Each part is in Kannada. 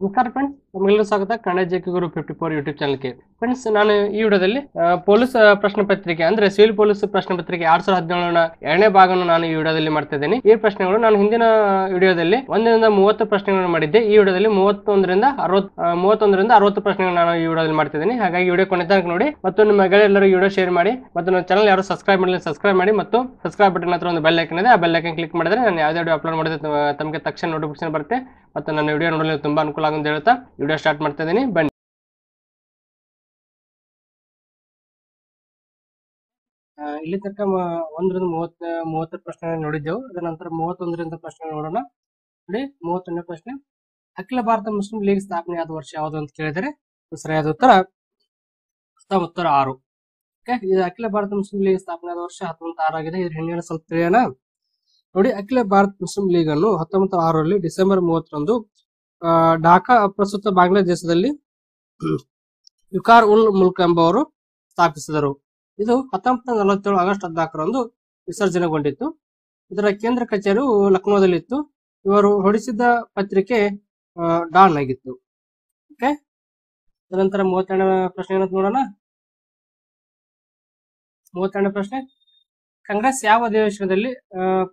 ನಮಸ್ಕಾರ ಫ್ರೆಂಡ್ಸ್ ನಮಗೆಲ್ಲರೂ ಸ್ವಾಗತ. Kannada JK Guru fifty four YouTube ಚಾನಲ್ಗೆ ಫ್ರೆಂಡ್ಸ್ ನಾನು ಈ ವಿಡಿಯೋದಲ್ಲಿ ಪೊಲೀಸ್ ಪ್ರಶ್ನೆ ಪತ್ರಿಕೆ ಅಂದ್ರೆ ಸಿವಿಲ್ ಪೊಲೀಸ್ ಪ್ರಶ್ನೆ ಪತ್ರಿಕೆ ಎರಡ್ ಸಾವಿರದ ಹದಿನೇಳನ ಎರಡನೇ ಭಾಗವನ್ನು ನಾನು ಈ ವಿಡಿಯೋದಲ್ಲಿ ಮಾಡ್ತಾ ಇದ್ದೀನಿ. ಈ ಪ್ರಶ್ನೆಗಳು ನಾನು ಹಿಂದಿನ ವಿಡಿಯೋದಲ್ಲಿ ಒಂದರಿಂದ ಮೂವತ್ತು ಪ್ರಶ್ನೆಗಳನ್ನು ಮಾಡಿದ್ದೆ. ಈ ವಿಡಿಯೋದಲ್ಲಿ ಮೂವತ್ತೊಂದರಿಂದ ಅರವತ್ ಮೂವತ್ತೊಂದರಿಂದ ಅರವತ್ತು ಪ್ರಶ್ನೆಗಳು ನಾನು ಈ ವಿಡಿಯೋದಲ್ಲಿ ಮಾಡ್ತಾ ಇದ್ದೀನಿ. ಹಾಗಾಗಿ ವಿಡಿಯೋ ಕೊನೆ ತನಕ ನೋಡಿ ಮತ್ತು ನಿಮ್ಮ ಗೆಳೆಯರೆಲ್ಲರೂ ಈ ವಿಡಿಯೋ ಶೇರ್ ಮಾಡಿ ಮತ್ತು ನನ್ನ ಚಾನಲ್ ಯಾರು ಸಬ್ಸ್ಕ್ರೈಬ್ ಮಾಡಲಿ ಸಬ್ಸ್ಕ್ರೈಬ್ ಮಾಡಿ ಮತ್ತು ಸಬ್ಸ್ಕ್ರೈಬ್ ಬಟನ್ ಹತ್ರ ಒಂದು ಬೆಲ್ ಐಕನ್ ಇದೆ. ಆ ಬೆಲ್ ಐಕನ್ ಕ್ಲಿಕ್ ಮಾಡಿದ್ರೆ ನಾನು ಯಾವುದೇ ವಿಡಿಯೋ ಅಪ್ಲೋಡ್ ಮಾಡಿದ್ರೆ ತಮಗೆ ತಕ್ಷಣ ನೋಟಿಫಿಕೇಶನ್ ಬರುತ್ತೆ. ಮತ್ತು ನನ್ನ ವಿಡಿಯೋ ನೋಡಲು ತುಂಬಾ ಅನುಕೂಲ ಆಗುತ್ತೆ ಹೇಳ್ತಾ ವಿಡಿಯೋ ಸ್ಟಾರ್ಟ್ ಮಾಡ್ತಾ ಇದ್ದೀನಿ. ಬನ್ನಿ. ಇಲ್ಲಿ ತನಕ ಒಂದರಿಂದ ಮೂವತ್ತ ಮೂವತ್ತರ ಪ್ರಶ್ನೆ ನೋಡಿದ್ದೆವು. ಅದರ ನಂತರ ಮೂವತ್ತೊಂದರಿಂದ ಪ್ರಶ್ನೆ ನೋಡೋಣ. ನೋಡಿ, ಮೂವತ್ತೊಂದನೇ ಪ್ರಶ್ನೆ. ಅಖಿಲ ಭಾರತ ಮುಸ್ಲಿಂ ಲೀಗ್ ಸ್ಥಾಪನೆ ಆದ ವರ್ಷ ಯಾವುದು ಅಂತ ಕೇಳಿದರೆ ಸರಿಯಾದ ಉತ್ತರ ಹತ್ತೊಂಬತ್ತರ ಆರು. ಓಕೆ ಇದು ಅಖಿಲ ಭಾರತ ಮುಸ್ಲಿಂ ಲೀಗ್ ಸ್ಥಾಪನೆ ಆದ ವರ್ಷ ಹತ್ತೊಂಬತ್ತು ಆರು ಆಗಿದೆ. ಇದ್ರ ಹಿಂದಿನ ಸ್ವಲ್ಪ ತಿಳಿಯೋಣ. ನೋಡಿ, ಅಖಿಲ ಭಾರತ ಮುಸ್ಲಿಂ ಲೀಗ್ ಅನ್ನು ಹತ್ತೊಂಬತ್ತು ಆರರಲ್ಲಿ ಡಿಸೆಂಬರ್ ಮೂವತ್ತರಂದು ಢಾಕಾ ಪ್ರಸ್ತುತ ಬಾಂಗ್ಲಾದೇಶದಲ್ಲಿ ಯುಕಾರ್ ಉಲ್ ಮುಲ್ಕ್ ಎಂಬವರು ಸ್ಥಾಪಿಸಿದರು. ಇದು ಹತ್ತೊಂಬತ್ತು ನಲವತ್ತೇಳು ಆಗಸ್ಟ್ ಹದಿನಾಲ್ಕರಂದು ವಿಸರ್ಜನೆಗೊಂಡಿತ್ತು. ಇದರ ಕೇಂದ್ರ ಕಚೇರಿಯು ಲಕ್ನೋದಲ್ಲಿತ್ತು. ಇವರು ಹೊಡಿಸಿದ್ದ ಪತ್ರಿಕೆ ಡಾನ್ ಆಗಿತ್ತು. ಓಕೆ? ನಂತರ ಮೂವತ್ತೆರಡನೇ ಪ್ರಶ್ನೆ ಏನಂತ ನೋಡೋಣ. ಮೂವತ್ತೆರಡನೇ ಪ್ರಶ್ನೆ. ಕಾಂಗ್ರೆಸ್ ಯಾವ ಅಧಿವೇಶನದಲ್ಲಿ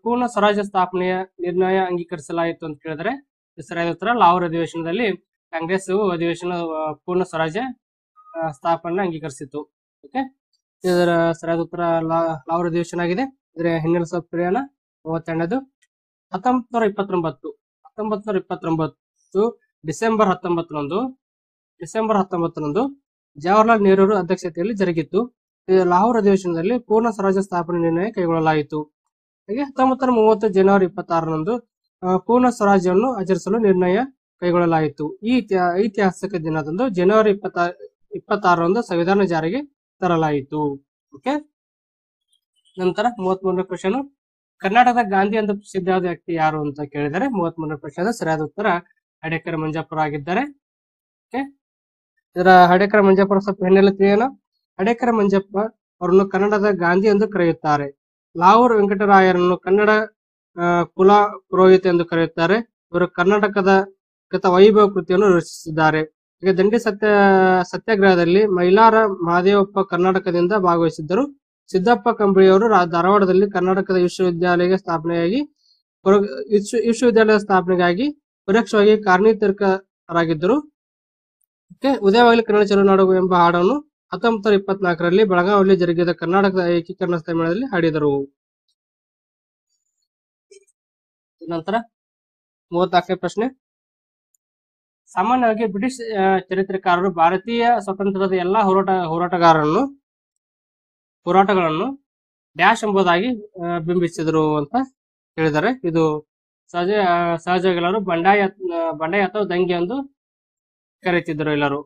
ಪೂರ್ಣ ಸ್ವರಾಜ್ಯ ಸ್ಥಾಪನೆಯ ನಿರ್ಣಯ ಅಂಗೀಕರಿಸಲಾಯಿತು ಅಂತ ಕೇಳಿದ್ರೆ ಸರಿಯಾದ ಉತ್ತರ ಲಾಹೋರ್ ಅಧಿವೇಶನದಲ್ಲಿ ಕಾಂಗ್ರೆಸ್ ಅಧಿವೇಶನ ಪೂರ್ಣ ಸ್ವರಾಜ್ಯ ಸ್ಥಾಪನೆ ಅಂಗೀಕರಿಸಿತು ಓಕೆ? ಇದರ ಸರಿಯಾದ ಉತ್ತರ ಲಾಹೋರ್ ಅಧಿವೇಶನ ಆಗಿದೆ. ಇದರ ಹಿನ್ನೆಲೆ ಸ್ವಲ್ಪ ಮೂವತ್ತೆರಡದು ಹತ್ತೊಂಬತ್ ನೂರ ಇಪ್ಪತ್ತೊಂಬತ್ತು ಹತ್ತೊಂಬತ್ನೂರ ಇಪ್ಪತ್ತೊಂಬತ್ತು ಡಿಸೆಂಬರ್ ಹತ್ತೊಂಬತ್ತರಂದು ಡಿಸೆಂಬರ್ ಹತ್ತೊಂಬತ್ತರಂದು ಜವಾಹರಲಾಲ್ ನೆಹರು ಅಧ್ಯಕ್ಷತೆಯಲ್ಲಿ ಜರುಗಿತ್ತು. ಲಾಹೋರ್ ಅಧಿವೇಶನದಲ್ಲಿ ಪೂರ್ಣ ಸ್ವರಾಜ ಸ್ಥಾಪನೆ ನಿರ್ಣಯ ಕೈಗೊಳ್ಳಲಾಯಿತು. ಹಾಗೆ ಹತ್ತೊಂಬತ್ತರ ಮೂವತ್ತು ಜನವರಿ ಇಪ್ಪತ್ತಾರರಂದು ಪೂರ್ಣ ಸ್ವರಾಜ್ಯವನ್ನು ಆಚರಿಸಲು ನಿರ್ಣಯ ಕೈಗೊಳ್ಳಲಾಯಿತು. ಈ ಐತಿಹಾಸಿಕ ದಿನದಂದು ಜನವರಿ ಇಪ್ಪತ್ತ, ಇಪ್ಪತ್ತಾರರಂದು ಸಂವಿಧಾನ ಜಾರಿಗೆ ತರಲಾಯಿತು. ಓಕೆ? ನಂತರ ಮೂವತ್ತ್ ಮೂರನೇ ಕ್ವಶನ್ ಕರ್ನಾಟಕದ ಗಾಂಧಿ ಅಂತ ಪ್ರಸಿದ್ಧವಾದ ವ್ಯಕ್ತಿ ಯಾರು ಅಂತ ಕೇಳಿದರೆ ಮೂವತ್ತ್ ಮೂರನೇ ಪ್ರಶ್ನೆ ಸರಿಯಾದ ಉತ್ತರ ಹಡೇಕರ್ ಮಂಜಾಪುರ ಆಗಿದ್ದಾರೆ ಓಕೆ? ಇದರ ಹಡೇಕರ್ ಮಂಜಾಪುರ ಸ್ವಲ್ಪ ಹಿನ್ನೆಲೆ ತಿಳಿಯೋಣ. ಹಡೇಕರ ಮಂಜಪ್ಪ ಅವರನ್ನು ಕನ್ನಡದ ಗಾಂಧಿ ಎಂದು ಕರೆಯುತ್ತಾರೆ. ಲಾವೂರ್ ವೆಂಕಟರಾಯರನ್ನು ಕನ್ನಡ ಕುಲ ಪುರೋಹಿತ ಎಂದು ಕರೆಯುತ್ತಾರೆ. ಇವರು ಕರ್ನಾಟಕದ ಗತ ವೈಭವ ಕೃತಿಯನ್ನು ರಚಿಸಿದ್ದಾರೆ. ದಂಡಿ ಸತ್ಯ, ಸತ್ಯಾಗ್ರಹದಲ್ಲಿ ಮೈಲಾರ ಮಹದೇವಪ್ಪ ಕರ್ನಾಟಕದಿಂದ ಭಾಗವಹಿಸಿದ್ದರು. ಸಿದ್ದಪ್ಪ ಕಂಬಳಿಯವರು ಧಾರವಾಡದಲ್ಲಿ ಕರ್ನಾಟಕದ ವಿಶ್ವವಿದ್ಯಾಲಯ ಸ್ಥಾಪನೆಯಾಗಿ ವಿಶ್ವವಿದ್ಯಾಲಯದ ವಿಶ್ವವಿದ್ಯಾಲಯ ಸ್ಥಾಪನೆಗಾಗಿ ಪರೋಕ್ಷವಾಗಿ ಕಾರ್ಣಿತರ್ಕರಾಗಿದ್ದರು ಓಕೆ ಉದಯವಾಗಲಿ ಕನ್ನಡ ಚಲುನಾಡು ಎಂಬ ಹಾಡನ್ನು ಹತ್ತೊಂಬತ್ತು ಇಪ್ಪತ್ನಾಲ್ಕರಲ್ಲಿ ಬೆಳಗಾವಿಯಲ್ಲಿ ಜರುಗಿದ ಕರ್ನಾಟಕದ ಏಕೀಕರಣ ಸಮ್ಮೇಳನದಲ್ಲಿ ಹಾಡಿದರು. ನಂತರ ಮೂವತ್ನಾಲ್ಕನೇ ಪ್ರಶ್ನೆ. ಸಾಮಾನ್ಯವಾಗಿ ಬ್ರಿಟಿಷ್ ಚರಿತ್ರೆಕಾರರು ಭಾರತೀಯ ಸ್ವಾತಂತ್ರ್ಯದ ಎಲ್ಲಾ ಹೋರಾಟ, ಹೋರಾಟಗಾರರನ್ನು, ಹೋರಾಟಗಳನ್ನು ಡ್ಯಾಶ್ ಎಂಬುದಾಗಿ ಬಿಂಬಿಸಿದರು ಅಂತ ಹೇಳಿದ್ದಾರೆ. ಇದು ಸಹಜ ಸಹಜವಾಗಿ ಎಲ್ಲರೂ ಬಂಡಾಯ ಬಂಡಾಯ ಅಥವಾ ದಂಗೆ ಎಂದು ಕರೆಯುತ್ತಿದ್ದರು ಎಲ್ಲರೂ.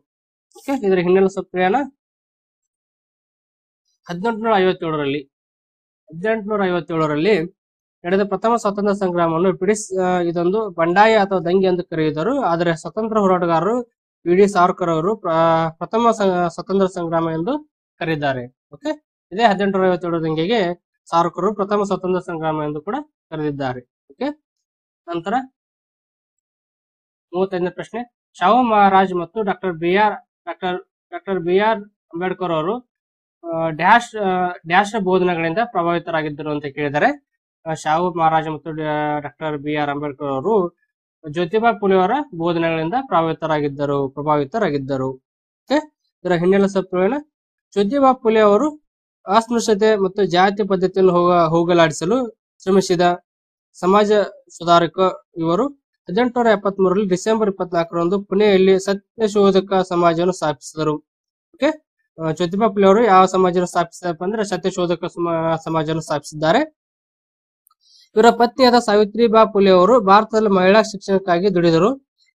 ಓಕೆ, ಇದರ ಹಿನ್ನೆಲೆ ತಿಳಿಯೋಣ ಹದಿನೆಂಟುನೂರ ಐವತ್ತೇಳರಲ್ಲಿ ಹದಿನೆಂಟುನೂರ ಐವತ್ತೇಳರಲ್ಲಿ ನಡೆದ ಪ್ರಥಮ ಸ್ವಾತಂತ್ರ್ಯ ಸಂಗ್ರಾಮವನ್ನು ಬ್ರಿಟಿಷ್ ಇದೊಂದು ಬಂಡಾಯ ಅಥವಾ ದಂಗೆ ಎಂದು ಕರೆಯಿದರು ಆದರೆ ಸ್ವತಂತ್ರ ಹೋರಾಟಗಾರರು ವಿ ಡಿ ಸಾವರ್ಕರ್ ಅವರು ಪ್ರಥಮ ಸ್ವತಂತ್ರ ಸಂಗ್ರಾಮ ಎಂದು ಕರೆದಿದ್ದಾರೆ ಓಕೆ? ಇದೇ ಹದಿನೆಂಟುನೂರ ಐವತ್ತೇಳು ದಂಗೆಗೆ ಸಾವರ್ಕರ್ ಪ್ರಥಮ ಸ್ವಾತಂತ್ರ್ಯ ಸಂಗ್ರಾಮ ಎಂದು ಕೂಡ ಕರೆದಿದ್ದಾರೆ. ಓಕೆ? ನಂತರ ಮೂವತ್ತೈದನೇ ಪ್ರಶ್ನೆ. ಶಾಹು ಮಹಾರಾಜ್ ಮತ್ತು doctor B R, doctor doctor B R Ambedkar ಅವರು ಡ್ಯಾಶ್ ಡ್ಯಾಶ್ ಬೋಧನೆಗಳಿಂದ ಪ್ರಭಾವಿತರಾಗಿದ್ದರು ಅಂತ ಕೇಳಿದರೆ ಶಾಹು ಮಹಾರಾಜ ಮತ್ತು ಡಾಕ್ಟರ್ ಬಿ ಆರ್ ಅಂಬೇಡ್ಕರ್ ಅವರು ಜ್ಯೋತಿಬಾ ಅವರ ಬೋಧನೆಗಳಿಂದ ಪ್ರಭಾವಿತರಾಗಿದ್ದರು ಪ್ರಭಾವಿತರಾಗಿದ್ದರು. ಓಕೆ? ಇದರ ಹಿನ್ನೆಲೆ ತಿಳಿಯೋಣ. ಜ್ಯೋತಿಬಾ ಫುಲೆ ಅವರು ಅಸ್ಪೃಶ್ಯತೆ ಮತ್ತು ಜಾತಿ ಪದ್ಧತಿಯನ್ನು ಹೋಗ, ಹೋಗಲಾಡಿಸಲು ಶ್ರಮಿಸಿದ ಸಮಾಜ ಸುಧಾರಕ ಇವರು ಹದಿನೆಂಟುನೂರ ಎಪ್ಪತ್ತ್ ಮೂರರಲ್ಲಿ ಡಿಸೆಂಬರ್ ಇಪ್ಪತ್ನಾಲ್ಕರಂದು ಪುಣೆಯಲ್ಲಿ ಸತ್ಯಶೋಧಕ ಸಮಾಜವನ್ನು ಸ್ಥಾಪಿಸಿದರು. ಓಕೆ? ಜ್ಯೋತಿಬಾ ಪುಲೆ ಅವರು ಯಾವ ಸಮಾಜವನ್ನು ಸ್ಥಾಪಿಸಿದಪ್ಪ ಅಂದ್ರೆ ಸತ್ಯಶೋಧಕ ಶೋಧಕ ಸಮಾಜವನ್ನು ಸ್ಥಾಪಿಸಿದ್ದಾರೆ. ಇವರ ಪತ್ನಿಯಾದ ಸಾವಿತ್ರಿಬಾ ಪುಲೆ ಅವರು ಭಾರತದಲ್ಲಿ ಮಹಿಳಾ ಶಿಕ್ಷಣಕ್ಕಾಗಿ ದುಡಿದರು.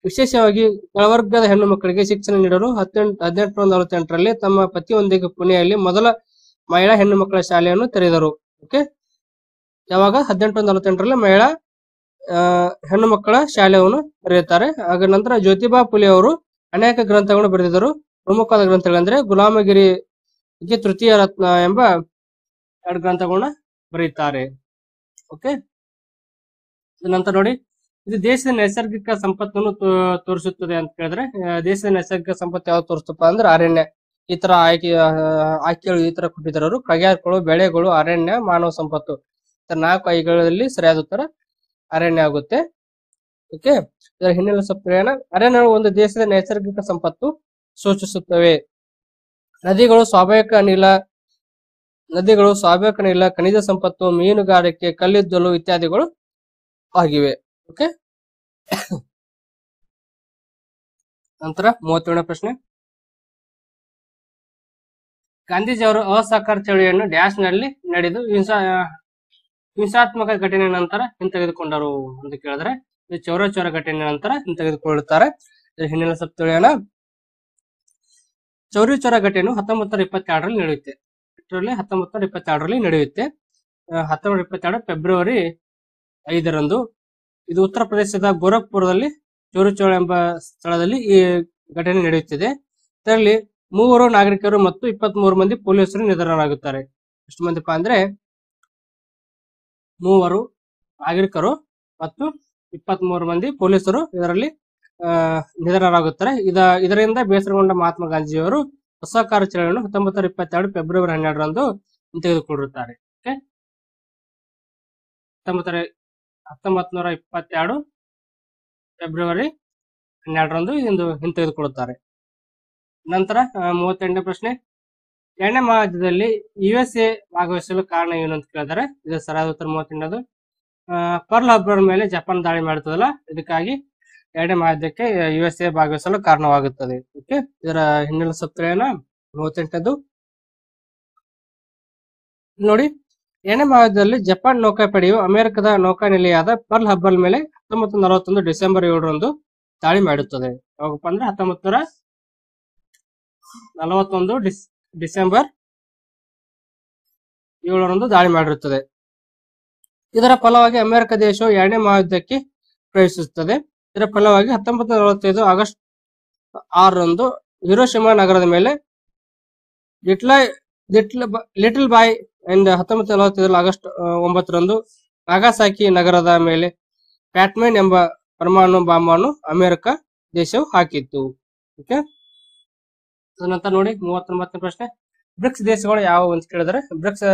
ವಿಶೇಷವಾಗಿ ಕೆಳವರ್ಗದ ಹೆಣ್ಣು ಮಕ್ಕಳಿಗೆ ಶಿಕ್ಷಣ ನೀಡಲು ಹದಿನೆಂಟು ನೂರ ನಲವತ್ತೆಂಟರಲ್ಲಿ ತಮ್ಮ ಪತಿಯೊಂದಿಗೆ ಪುಣೆಯಲ್ಲಿ ಮೊದಲ ಮಹಿಳಾ ಹೆಣ್ಣು ಮಕ್ಕಳ ಶಾಲೆಯನ್ನು ತೆರೆದರು. ಓಕೆ? ಯಾವಾಗ? ಹದಿನೆಂಟು ನಲವತ್ತೆಂಟರಲ್ಲಿ ಮಹಿಳಾ ಹೆಣ್ಣು ಮಕ್ಕಳ ಶಾಲೆಯನ್ನು ತೆರೆಯುತ್ತಾರೆ. ಆಗ ನಂತರ ಜ್ಯೋತಿಬಾ ಪುಲೆ ಅವರು ಅನೇಕ ಗ್ರಂಥಗಳನ್ನು ಬರೆದಿದ್ದರು. ಪ್ರಮುಖವಾದ ಗ್ರಂಥಗಳೆಂದರೆ ಗುಲಾಮಗಿರಿ ಗೆ ತೃತೀಯ ರತ್ನ ಎಂಬ ಎರಡು ಗ್ರಂಥಗಳನ್ನ ಬರೀತಾರೆ. ಓಕೆ? ನಂತರ ನೋಡಿ, ಇದು ದೇಶದ ನೈಸರ್ಗಿಕ ಸಂಪತ್ತನ್ನು ತೋರಿಸುತ್ತದೆ ಅಂತ ಹೇಳಿದ್ರೆ ದೇಶದ ನೈಸರ್ಗಿಕ ಸಂಪತ್ತು ಯಾವ್ದು ತೋರಿಸ್ತಪ್ಪ ಅಂದ್ರೆ ಅರಣ್ಯ. ಈ ತರ ಆಯ್ಕೆ ಆಯ್ಕೆಗಳು ಈ ತರ ಕೊಟ್ಟಿದ್ದಾರೆ ಕಗ್ಯಾರ್ಕೊಳು, ಬೆಳೆಗಳು, ಅರಣ್ಯ, ಮಾನವ ಸಂಪತ್ತು. ನಾಲ್ಕು ಐಗಳಲ್ಲಿ ಸರಿಯಾದ ಉತ್ತರ ಅರಣ್ಯ ಆಗುತ್ತೆ. ಓಕೆ? ಇದರ ಹಿನ್ನೆಲೆ ಸಪ್ರಯಾಣ ಅರಣ್ಯ ಒಂದು ದೇಶದ ನೈಸರ್ಗಿಕ ಸಂಪತ್ತು. ಸೂಚಿಸುತ್ತವೆ. ನದಿಗಳು ಸ್ವಾಭಾವಿಕ ಅನಿಲ, ನದಿಗಳು ಸ್ವಾಭಾವಿಕ ಅನಿಲ, ಖನಿಜ ಸಂಪತ್ತು, ಮೀನುಗಾರಿಕೆ, ಕಲ್ಲಿದ್ದಲು ಇತ್ಯಾದಿಗಳು ಆಗಿವೆ. ಓಕೆ? ನಂತರ ಮೂವತ್ತೇಳನೇ ಪ್ರಶ್ನೆ. ಗಾಂಧೀಜಿಯವರು ಅಸಹಕಾರ ಚಳುವಳಿಯನ್ನು ಡ್ಯಾಶ್ನಲ್ಲಿ ನಡೆದು ಹಿಂಸಾ, ಹಿಂಸಾತ್ಮಕ ಘಟನೆ ನಂತರ ಹಿಂತೆಗೆದುಕೊಂಡರು ಅಂತ ಕೇಳಿದ್ರೆ ಚೌರ ಚೌರ ಘಟನೆ ನಂತರ ಹಿಂತೆಗೆದುಕೊಳ್ಳುತ್ತಾರೆ. ಹಿನ್ನೆಲೆ ಸ್ವಲ್ಪ ಚೌರಿ ಚೌರ ಘಟನೆಯು ಹತ್ತೊಂಬತ್ತರ ಇಪ್ಪತ್ತೆರಡರಲ್ಲಿ ನಡೆಯುತ್ತೆ. ಇದರಲ್ಲಿ ಹತ್ತೊಂಬತ್ತರ ಇಪ್ಪತ್ತೆರಡರಲ್ಲಿ ನಡೆಯುತ್ತೆ. ಹತ್ತೊಂಬತ್ತು ಇಪ್ಪತ್ತೆರಡು ಫೆಬ್ರವರಿ ಐದರಂದು ಇದು ಉತ್ತರ ಪ್ರದೇಶದ ಗೋರಖ್ಪುರದಲ್ಲಿ ಚೌರಿ ಚೌರ ಎಂಬ ಸ್ಥಳದಲ್ಲಿ ಈ ಘಟನೆ ನಡೆಯುತ್ತಿದೆ. ಇದರಲ್ಲಿ ಮೂವರು ನಾಗರಿಕರು ಮತ್ತು ಇಪ್ಪತ್ತ್ ಮೂರು ಮಂದಿ ಪೊಲೀಸರು ನಿಧನರಾಗುತ್ತಾರೆ. ಎಷ್ಟು ಮಂದಿಪ್ಪ ಅಂದ್ರೆ ಮೂವರು ನಾಗರಿಕರು ಮತ್ತು ಇಪ್ಪತ್ತ್ ಮೂರು ಮಂದಿ ಪೊಲೀಸರು ಇದರಲ್ಲಿ ನಿಧನರಾಗುತ್ತಾರೆ. ಇದ, ಇದರಿಂದ ಬೇಸರಗೊಂಡ ಮಹಾತ್ಮ ಗಾಂಧೀಜಿಯವರು ಅಸಹಕಾರ ಕಾರ್ಯಾಚರಣೆಯನ್ನು ಹತ್ತೊಂಬತ್ತರ ಇಪ್ಪತ್ತೆರಡು ಫೆಬ್ರವರಿ ಹನ್ನೆರಡರಂದು ತೆಗೆದುಕೊಂಡಿರುತ್ತಾರೆ. ಹತ್ತೊಂಬತ್ತರ ಹತ್ತೊಂಬತ್ ನೂರ ಇಪ್ಪತ್ತೆರಡು ಫೆಬ್ರವರಿ ಹನ್ನೆರಡರಂದು ಇಂದು ಹಿಂತೆಗೆದುಕೊಳ್ಳುತ್ತಾರೆ ನಂತರ ಮೂವತ್ತೆಂಟನೇ ಪ್ರಶ್ನೆ. ಎರಡನೇ ಮಹಾಯುದ್ಧದಲ್ಲಿ ಯು ಎಸ್ ಎ ಭಾಗವಹಿಸಲು ಕಾರಣ ಏನು ಅಂತ ಕೇಳಿದ್ದಾರೆ ಇದು ಸರಿಯಾದ ಉತ್ತರ ಮೂವತ್ತೆಂಟದು ಪರ್ಲ್ ಹಬ್ಬರ ಮೇಲೆ ಜಪಾನ್ ದಾಳಿ ಮಾಡುತ್ತದಲ್ಲ ಇದಕ್ಕಾಗಿ ಎರಡನೇ ಮಹಾಯುದ್ಧಕ್ಕೆ ಯು ಎಸ್ ಎ ಭಾಗವಹಿಸಲು ಕಾರಣವಾಗುತ್ತದೆ. ಓಕೆ ಇದರ ಹಿನ್ನೆಲೆ ಸಪ್ತಳೆಯನ್ನ ಮೂವತ್ತೆಂಟದು ನೋಡಿ, ಎರಡನೇ ಮಹಾಯುದ್ಧದಲ್ಲಿ ಜಪಾನ್ ನೌಕಾಪಡೆಯು ಅಮೆರಿಕದ ನೌಕಾನೆಲೆಯಾದ ಪರ್ಲ್ ಹಬ್ಬಲ್ ಮೇಲೆ ಹತ್ತೊಂಬತ್ತು ನಲವತ್ತೊಂದು ಡಿಸೆಂಬರ್ ಏಳರಂದು ದಾಳಿ ಮಾಡುತ್ತದೆ ಯಾವಾಗಪ್ಪ ಅಂದ್ರೆ ಹತ್ತೊಂಬತ್ತು ನೂರ ನಲವತ್ತೊಂದು ಡಿಸ್, ಡಿಸೆಂಬರ್ ಏಳರಂದು ದಾಳಿ ಮಾಡಿರುತ್ತದೆ ಇದರ ಫಲವಾಗಿ ಅಮೆರಿಕ ದೇಶವು ಎರಡನೇ ಮಹಾಯುದ್ಧಕ್ಕೆ ಪ್ರವೇಶಿಸುತ್ತದೆ. ಇದರ ಫಲವಾಗಿ ಹತ್ತೊಂಬತ್ತು ನಲವತ್ತೈದು ಆಗಸ್ಟ್ ಆರರಂದು ಹಿರೋಶಿಮಾ ನಗರದ ಮೇಲೆ ಲಿಟ್ಲ, ಲಿಟ್ಲ್ ಬಾಯ್ ಎಂದ ಹತ್ತೊಂಬತ್ತು ನಲವತ್ತೈದರಲ್ಲಿ ಆಗಸ್ಟ್ ಒಂಬತ್ತರಂದು ನಾಗಾಸಾಕಿ ನಗರದ ಮೇಲೆ ಪ್ಯಾಟ್ಮೆನ್ ಎಂಬ ಪರಮಾಣು ಬಾಂಬನ್ನು ಅಮೆರಿಕ ದೇಶವು ಹಾಕಿತ್ತು. ಓಕೆ? ನಂತರ ನೋಡಿ, ಮೂವತ್ತೊಂಬತ್ತನೇ ಪ್ರಶ್ನೆ. ಬ್ರಿಕ್ಸ್ ದೇಶಗಳು ಯಾವ ಅಂತ ಕೇಳಿದ್ರೆ, ಬ್ರಿಕ್ಸ್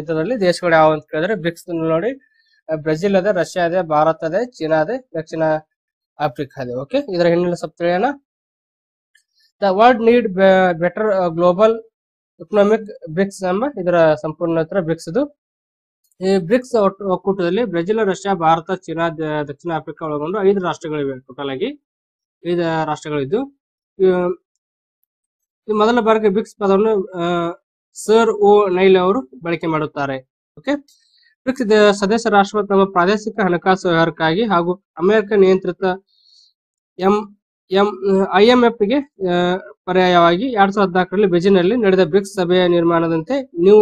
ಇದರಲ್ಲಿ ದೇಶಗಳು ಯಾವ ಅಂತ ಕೇಳಿದ್ರೆ ಬ್ರಿಕ್ಸ್ ನೋಡಿ, ಬ್ರೆಜಿಲ್ ಅದೇ, ರಷ್ಯಾ ಅದೇ, ಭಾರತ ಅದೇ, ಚೀನಾ ಅದೇ, ದಕ್ಷಿಣ ಆಫ್ರಿಕಾ ಇದೆ ಓಕೆ ಇದರ ಹಿನ್ನೆಲೆ ಸ್ವಲ್ಪ ತಿಳಿಯೋಣ? The world need better global economic BRICS ಎಂಬ ಇದರ ಸಂಪೂರ್ಣ ಹತ್ರ ಬ್ರಿಕ್ಸ್ ಇದು ಈ ಬ್ರಿಕ್ಸ್ ಒಕ್ಕೂಟದಲ್ಲಿ ಬ್ರೆಜಿಲ್, ರಷ್ಯಾ, ಭಾರತ, ಚೀನಾ ದಕ್ಷಿಣ ಆಫ್ರಿಕಾ ಒಳಗೊಂಡು ಐದು ರಾಷ್ಟ್ರಗಳಿವೆ ಟೋಟಲ್ ಆಗಿ ಐದು ರಾಷ್ಟ್ರಗಳಿದ್ದು. ಮೊದಲ ಬಾರಿಗೆ ಬ್ರಿಕ್ಸ್ ಪದವನ್ನು ಸರ್ ಓ ನೈಲ್ ಅವರು ಬಳಕೆ ಮಾಡುತ್ತಾರೆ ಓಕೆ ಸದಸ್ಯ ರಾಷ್ಟ್ರಗಳು ತಮ್ಮ ಪ್ರಾದೇಶಿಕ ಹಣಕಾಸು ವ್ಯವಹಾರಕ್ಕಾಗಿ ಹಾಗೂ ಅಮೆರಿಕ ನಿಯಂತ್ರಿತ ಎಂ ಎಂ ಐಎಂಎಫ್ಗೆ ಪರ್ಯಾಯವಾಗಿ ಎರಡ್ ಸಾವಿರದ ಹದಿನಾಲ್ಕರಲ್ಲಿ ಬೆಜಿನಲ್ಲಿ ನಡೆದ ಬ್ರಿಕ್ಸ್ ಸಭೆಯ ನಿರ್ಮಾಣದಂತೆ ನ್ಯೂ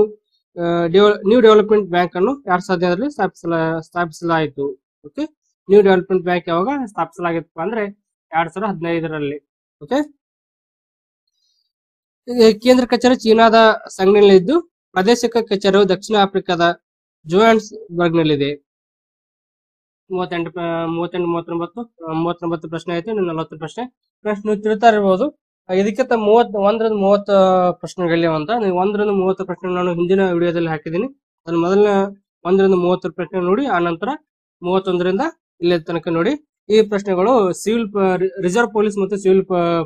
ನ್ಯೂ ಡೆವಲಪ್ಮೆಂಟ್ ಬ್ಯಾಂಕ್ ಅನ್ನು ಎರಡ್ ಸಾವಿರದ ಹದಿನೈದರಲ್ಲಿ ಸ್ಥಾಪಿಸಲ, ಸ್ಥಾಪಿಸಲಾಯಿತು. ಓಕೆ? ನ್ಯೂ ಡೆವಲಪ್ಮೆಂಟ್ ಬ್ಯಾಂಕ್ ಯಾವಾಗ ಸ್ಥಾಪಿಸಲಾಗಿತ್ತು ಅಂದ್ರೆ ಎರಡ್ ಸಾವಿರದ ಹದಿನೈದರಲ್ಲಿ. ಓಕೆ? ಕೇಂದ್ರ ಕಚೇರಿ ಚೀನಾದ ಸಂಘಟನೆಯಲ್ಲಿದ್ದು ಪ್ರಾದೇಶಿಕ ಕಚೇರಿಯು ದಕ್ಷಿಣ ಆಫ್ರಿಕಾದ ಜೋಹಾನ್ಸ್ ಬರ್ಗ್ನಲ್ಲಿದೆ ಮೂವತ್ತೆಂಟು ಪ- ಮೂವತ್ತೆಂಟು, ಮೂವತ್ತೊಂಬತ್ತು ಮೂವತ್ತೊಂಬತ್ತು ಪ್ರಶ್ನೆ ಇನ್ನು ನಲವತ್ತು ಪ್ರಶ್ನೆ. ಪ್ರಶ್ನೆ ನೀವು ತಿಳ್ತಾ ಇರ್ಬೋದು ಇದಕ್ಕಿಂತ ಮೂವತ್ ಒಂದರಿಂದ ಮೂವತ್ತು ಪ್ರಶ್ನೆಗಳಿವೆ ಅಂತ. ನೀವು ಒಂದರಿಂದ ಮೂವತ್ತು ಪ್ರಶ್ನೆ ನಾನು ಹಿಂದಿನ ವಿಡಿಯೋದಲ್ಲಿ ಹಾಕಿದ್ದೀನಿ. ಅದನ್ನ ಮೊದಲನೇ ಒಂದರಿಂದ ಮೂವತ್ತು ಪ್ರಶ್ನೆ ನೋಡಿ, ಆ ನಂತರ ಮೂವತ್ತೊಂದರಿಂದ ಇಲ್ಲಿ ತನಕ ನೋಡಿ. ಈ ಪ್ರಶ್ನೆಗಳು ಸಿವಿಲ್ ರಿಸರ್ವ್ ಪೊಲೀಸ್ ಮತ್ತು ಸಿವಿಲ್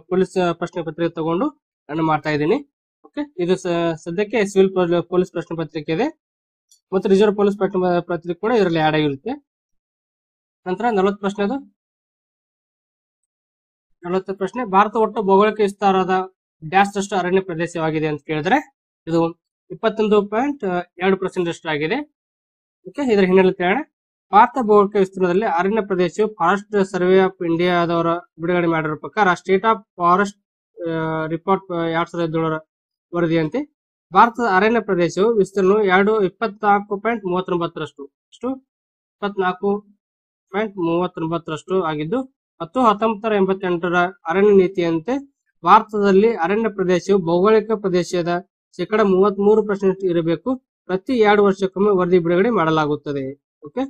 ಪೊಲೀಸ್ ಪ್ರಶ್ನೆ ಪತ್ರಿಕೆ ತಗೊಂಡು ನಾನು ಮಾಡ್ತಾ ಇದ್ದೀನಿ. ಓಕೆ, ಇದು ಸದ್ಯಕ್ಕೆ ಸಿವಿಲ್ ಪೊಲೀಸ್ ಪ್ರಶ್ನೆ ಪತ್ರಿಕೆ ಇದೆ. ಮತ್ತು ರಿಸರ್ವ್ ಪೊಲೀಸ್ ಪ್ರತಿ ಕೂಡ ಇದರಲ್ಲಿ ಆಡ್ ಆಗಿರುತ್ತೆ. ನಂತರ ನಲವತ್ತು ಪ್ರಶ್ನೆದು ನಲವತ್ತು ಪ್ರಶ್ನೆ, ಭಾರತ ಒಟ್ಟು ಭೌಗೋಳಿಕ ವಿಸ್ತಾರದ ಡ್ಯಾಶ್ ಅಷ್ಟು ಅರಣ್ಯ ಪ್ರದೇಶವಾಗಿದೆ ಅಂತ ಕೇಳಿದ್ರೆ ಇದು ಇಪ್ಪತ್ತೊಂದು ಪಾಯಿಂಟ್ ಎರಡು ಪರ್ಸೆಂಟ್ ಅಷ್ಟು ಆಗಿದೆ. ಓಕೆ, ಇದರ ಹಿನ್ನೆಲೆ ತಿಳಿಯೋಣ. ಭಾರತ ಭೌಗೋಳಿಕ ವಿಸ್ತೀರ್ಣದಲ್ಲಿ ಅರಣ್ಯ ಪ್ರದೇಶವು ಫಾರೆಸ್ಟ್ ಸರ್ವೆ ಆಫ್ ಇಂಡಿಯಾದವರ ಬಿಡುಗಡೆ ಮಾಡಿರೋ ಪ್ರಕಾರ ಸ್ಟೇಟ್ ಆಫ್ ಫಾರೆಸ್ಟ್ ರಿಪೋರ್ಟ್ ಎರಡ್ ಸಾವಿರದ ವರದಿಯಂತೆ ಭಾರತದ ಅರಣ್ಯ ಪ್ರದೇಶವು ವಿಸ್ತೀರ್ಣ ಎರಡು ಇಪ್ಪತ್ನಾಲ್ಕು ಪಾಯಿಂಟ್ ಮೂವತ್ತೊಂಬತ್ತರಷ್ಟು, ಅಷ್ಟು ಇಪ್ಪತ್ನಾಲ್ಕು ಪಾಯಿಂಟ್ ಮೂವತ್ತೊಂಬತ್ತರಷ್ಟು ಆಗಿದ್ದು ಮತ್ತು ಹತ್ತೊಂಬತ್ತರ ಎಂಬತ್ತೆಂಟರ ಅರಣ್ಯ ನೀತಿಯಂತೆ ಭಾರತದಲ್ಲಿ ಅರಣ್ಯ ಪ್ರದೇಶವು ಭೌಗೋಳಿಕ ಪ್ರದೇಶದ ಶೇಕಡ ಮೂವತ್ತ್ ಮೂರು ಪರ್ಸೆಂಟ್ ಇರಬೇಕು. ಪ್ರತಿ ಎರಡು ವರ್ಷಕ್ಕೊಮ್ಮೆ ವರದಿ ಬಿಡುಗಡೆ ಮಾಡಲಾಗುತ್ತದೆ. ಓಕೆ?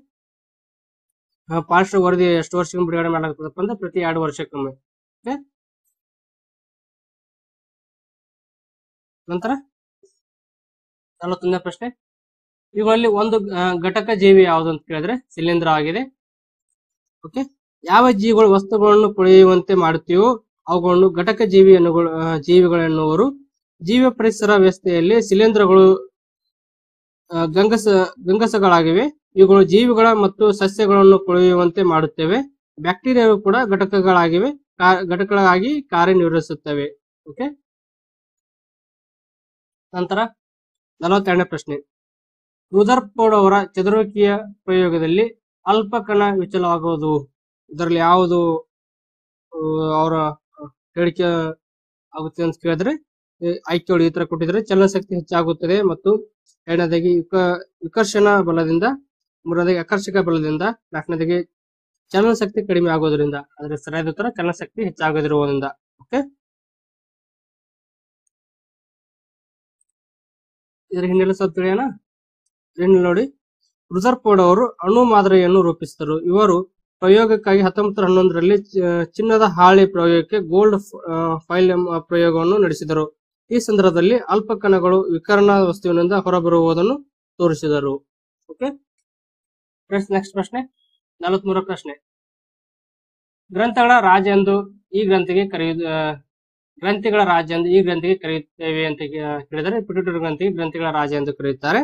ಪಾರ್ಶ್ವ ವರದಿ ಎಷ್ಟು ವರ್ಷಕ್ಕೊಮ್ಮೆ ಬಿಡುಗಡೆ ಮಾಡಲಾಗುತ್ತದೆ ಅಂದ್ರೆ ಪ್ರತಿ ಎರಡು ವರ್ಷಕ್ಕೊಮ್ಮೆ. ಓಕೆ? ನಂತರ? ನಲವತ್ತೊಂದನೇ ಪ್ರಶ್ನೆ. ಇವುಗಳಲ್ಲಿ ಒಂದು ಘಟಕ ಜೀವಿ ಯಾವುದು ಅಂತ ಕೇಳಿದ್ರೆ ಶಿಲೀಂಧ್ರ ಆಗಿದೆ. ಓಕೆ ಯಾವ ಜೀವಿಗಳು ವಸ್ತುಗಳನ್ನು ಕೊಳೆಯುವಂತೆ ಮಾಡುತ್ತೀವೋ ಅವುಗಳನ್ನು ಘಟಕ ಜೀವಿ ಜೀವಿಗಳೆನ್ನುವರು ಜೀವ ಪರಿಸರ ವ್ಯವಸ್ಥೆಯಲ್ಲಿ ಶಿಲೀಂಧ್ರಗಳು ಗಂಗಸ, ಗಂಗಸಗಳಾಗಿವೆ. ಇವುಗಳು ಜೀವಿಗಳ ಮತ್ತು ಸಸ್ಯಗಳನ್ನು ಕೊಳೆಯುವಂತೆ ಮಾಡುತ್ತವೆ. ಬ್ಯಾಕ್ಟೀರಿಯಾವು ಕೂಡ ಘಟಕಗಳಾಗಿವೆ ಘಟಕಗಳಾಗಿ ಕಾರ್ಯನಿರ್ವಹಿಸುತ್ತವೆ. ಓಕೆ ನಂತರ ನಲವತ್ತೆರಡನೇ ಪ್ರಶ್ನೆ. ರುದರ್ಫೋರ್ಡ್ ಅವರ ಚದುರುವಿಕೆಯ ಪ್ರಯೋಗದಲ್ಲಿ ಅಲ್ಪ ಕಣ ವಿಚಲವಾಗುವುದು, ಇದರಲ್ಲಿ ಯಾವುದು ಅವರ ಹೇಳಿಕೆ ಆಗುತ್ತೆ ಅಂತ ಕೇಳಿದ್ರೆ ಆಯ್ಕೆ ಆಯ್ಕೆಗಳು ಈ ತರ ಕೊಟ್ಟಿದ್ರೆ ಚಲನಶಕ್ತಿ ಹೆಚ್ಚಾಗುತ್ತದೆ ಮತ್ತು ಎರಡನೇದಾಗಿ ವಿಕ, ವಿಕರ್ಷಣ ಬಲದಿಂದ, ಮೂರನೇದಾಗಿ ಆಕರ್ಷಕ ಬಲದಿಂದ, ನಾಲ್ಕನೇದಾಗಿ ಚಲನಶಕ್ತಿ ಕಡಿಮೆ ಆಗೋದ್ರಿಂದ ಅಂದ್ರೆ ಸರಿಯಾದ ಉತ್ತರ, ಚಲನಶಕ್ತಿ ಹೆಚ್ಚಾಗದಿರುವುದರಿಂದ. ಓಕೆ ಇದರ ಹಿನ್ನೆಲೆ ಹಿನ್ನೆಲೆ ನೋಡಿ. ರುದರ್ಫೋರ್ಡ್ ಅವರು ಅಣು ಮಾದರಿಯನ್ನು ರೂಪಿಸಿದರು. ಇವರು ಪ್ರಯೋಗಕ್ಕಾಗಿ ಹತ್ತೊಂಬತ್ತು ಹನ್ನೊಂದರಲ್ಲಿ ಚಿನ್ನದ ಹಾಳೆ ಪ್ರಯೋಗಕ್ಕೆ ಗೋಲ್ಡ್ ಫೈಲ್ ಎಂಬ ಪ್ರಯೋಗವನ್ನು ನಡೆಸಿದರು. ಈ ಸಂದರ್ಭದಲ್ಲಿ ಅಲ್ಪ ಕಣಗಳು ವಿಕರಣ ವಸ್ತುವಿನಿಂದ ಹೊರಬರುವುದನ್ನು ತೋರಿಸಿದರು. ಓಕೆ? ಫ್ರೆಂಡ್ಸ್ ನೆಕ್ಸ್ಟ್ ಪ್ರಶ್ನೆ. ನಲವತ್ಮೂರ ಪ್ರಶ್ನೆ. ಗ್ರಂಥಗಳ ರಾಜ ಎಂದು ಈ ಗ್ರಂಥಿಗೆ ಕರೆಯುವುದು ಆ, ಗ್ರಂಥಿಗಳ ರಾಜ ಎಂದು ಈ ಗ್ರಂಥಿಗೆ ಕರೆಯುತ್ತೇವೆ ಅಂತ ಹೇಳಿದರೆ ಪಿಟುಟರಿ ಗ್ರಂಥಿಗೆ ಗ್ರಂಥಿಗಳ ರಾಜ ಎಂದು ಕರೆಯುತ್ತಾರೆ.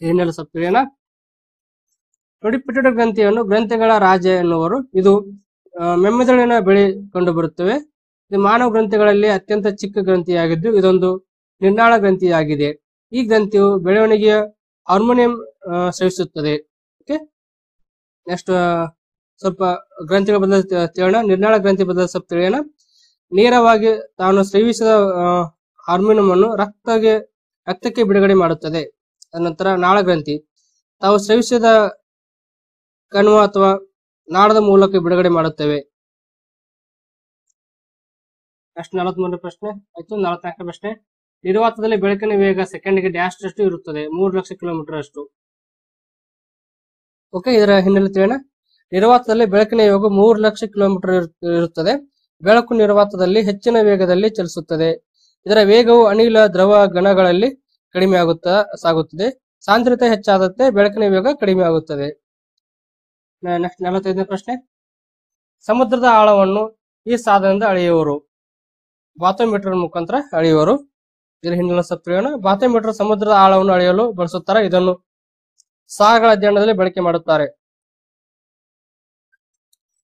ಏನೆಲ್ಲ ತಿಳಿಯೋಣ ನೋಡಿ ಪಿಟುಟ ಗ್ರಂಥಿಯನ್ನು ಗ್ರಂಥಿಗಳ ರಾಜ ಎನ್ನುವರು. ಇದು ಮೆಮ್ಮೆದಳಿನ ಬೆಳೆ ಕಂಡು ಬರುತ್ತವೆ. ಇದು ಮಾನವ ಗ್ರಂಥಿಗಳಲ್ಲಿ ಅತ್ಯಂತ ಚಿಕ್ಕ ಗ್ರಂಥಿಯಾಗಿದ್ದು, ಇದೊಂದು ನಿರ್ನಾಳ ಗ್ರಂಥಿಯಾಗಿದೆ. ಈ ಗ್ರಂಥಿಯು ಬೆಳವಣಿಗೆಯ ಹಾರ್ಮೋನಿಯಂ ಸೇವಿಸುತ್ತದೆ ಓಕೆ? ನೆಕ್ಸ್ಟ್ ಸ್ವಲ್ಪ ಗ್ರಂಥಿಗಳ ಬದಲು ನಿರ್ನಾಳ ಗ್ರಂಥಿ ಬದಲು ನೇರವಾಗಿ ತಾನು ಸ್ರವಿಸಿದ ಹಾರ್ಮೋನಿಯಂ ಅನ್ನು ರಕ್ತಗೆ, ರಕ್ತಕ್ಕೆ ಬಿಡುಗಡೆ ಮಾಡುತ್ತದೆ. ಅನಂತರ ನಾಳಗ್ರಂಥಿ. ತಾವು ಸ್ರವಿಸಿದ ಕಣ್ವ ಅಥವಾ ನಾಳದ ಮೂಲಕ ಬಿಡುಗಡೆ ಮಾಡುತ್ತೇವೆ. ಅಷ್ಟು ನಲವತ್ಮೂರನೇ ಪ್ರಶ್ನೆ. ಆಯ್ತು, ನಲವತ್ನಾಲ್ಕನೇ ಪ್ರಶ್ನೆ. ನಿರ್ವಾತದಲ್ಲಿ ಬೆಳಕಿನ ವೇಗ ಸೆಕೆಂಡ್ಗೆ ಡ್ಯಾಶ್ ಅಷ್ಟು ಇರುತ್ತದೆ. ಮೂರು ಲಕ್ಷ ಕಿಲೋಮೀಟರ್ ಅಷ್ಟು ಓಕೆ, ಇದರ ಹಿನ್ನೆಲೆ ತಿಳಿಯೋಣ. ನಿರ್ವಾತದಲ್ಲಿ ಬೆಳಕಿನ ವೇಗ ಮೂರು ಲಕ್ಷ ಕಿಲೋಮೀಟರ್ ಇರುತ್ತದೆ. ಬೆಳಕು ನಿರ್ವಾತದಲ್ಲಿ ಹೆಚ್ಚಿನ ವೇಗದಲ್ಲಿ ಚಲಿಸುತ್ತದೆ. ಇದರ ವೇಗವು ಅನಿಲ, ದ್ರವ ಗಣಗಳಲ್ಲಿ ಕಡಿಮೆ ಆಗುತ್ತಾ, ಸಾಗುತ್ತದೆ. ಸಾಂದ್ರತೆ ಹೆಚ್ಚಾದಂತೆ ಬೆಳಕಿನ ವೇಗ ಕಡಿಮೆ ಆಗುತ್ತದೆ. ನೆಕ್ಸ್ಟ್ ನಲವತ್ತೈದನೇ ಪ್ರಶ್ನೆ. ಸಮುದ್ರದ ಆಳವನ್ನು ಈ ಸಾಧನದಿಂದ ಅಳೆಯುವರು. ಬಾತೋಮೀಟರ್ ಮುಖಾಂತರ ಅಳೆಯುವರು. ಇದರ ಹಿಂದಿನ ಸ್ವಲ್ಪ ಬಾತೋಮೀಟರ್ ಸಮುದ್ರದ ಆಳವನ್ನು ಅಳೆಯಲು ಬಳಸುತ್ತಾರೆ. ಇದನ್ನು ಸಾಗರ ಅಧ್ಯಯನದಲ್ಲಿ ಬಳಕೆ ಮಾಡುತ್ತಾರೆ.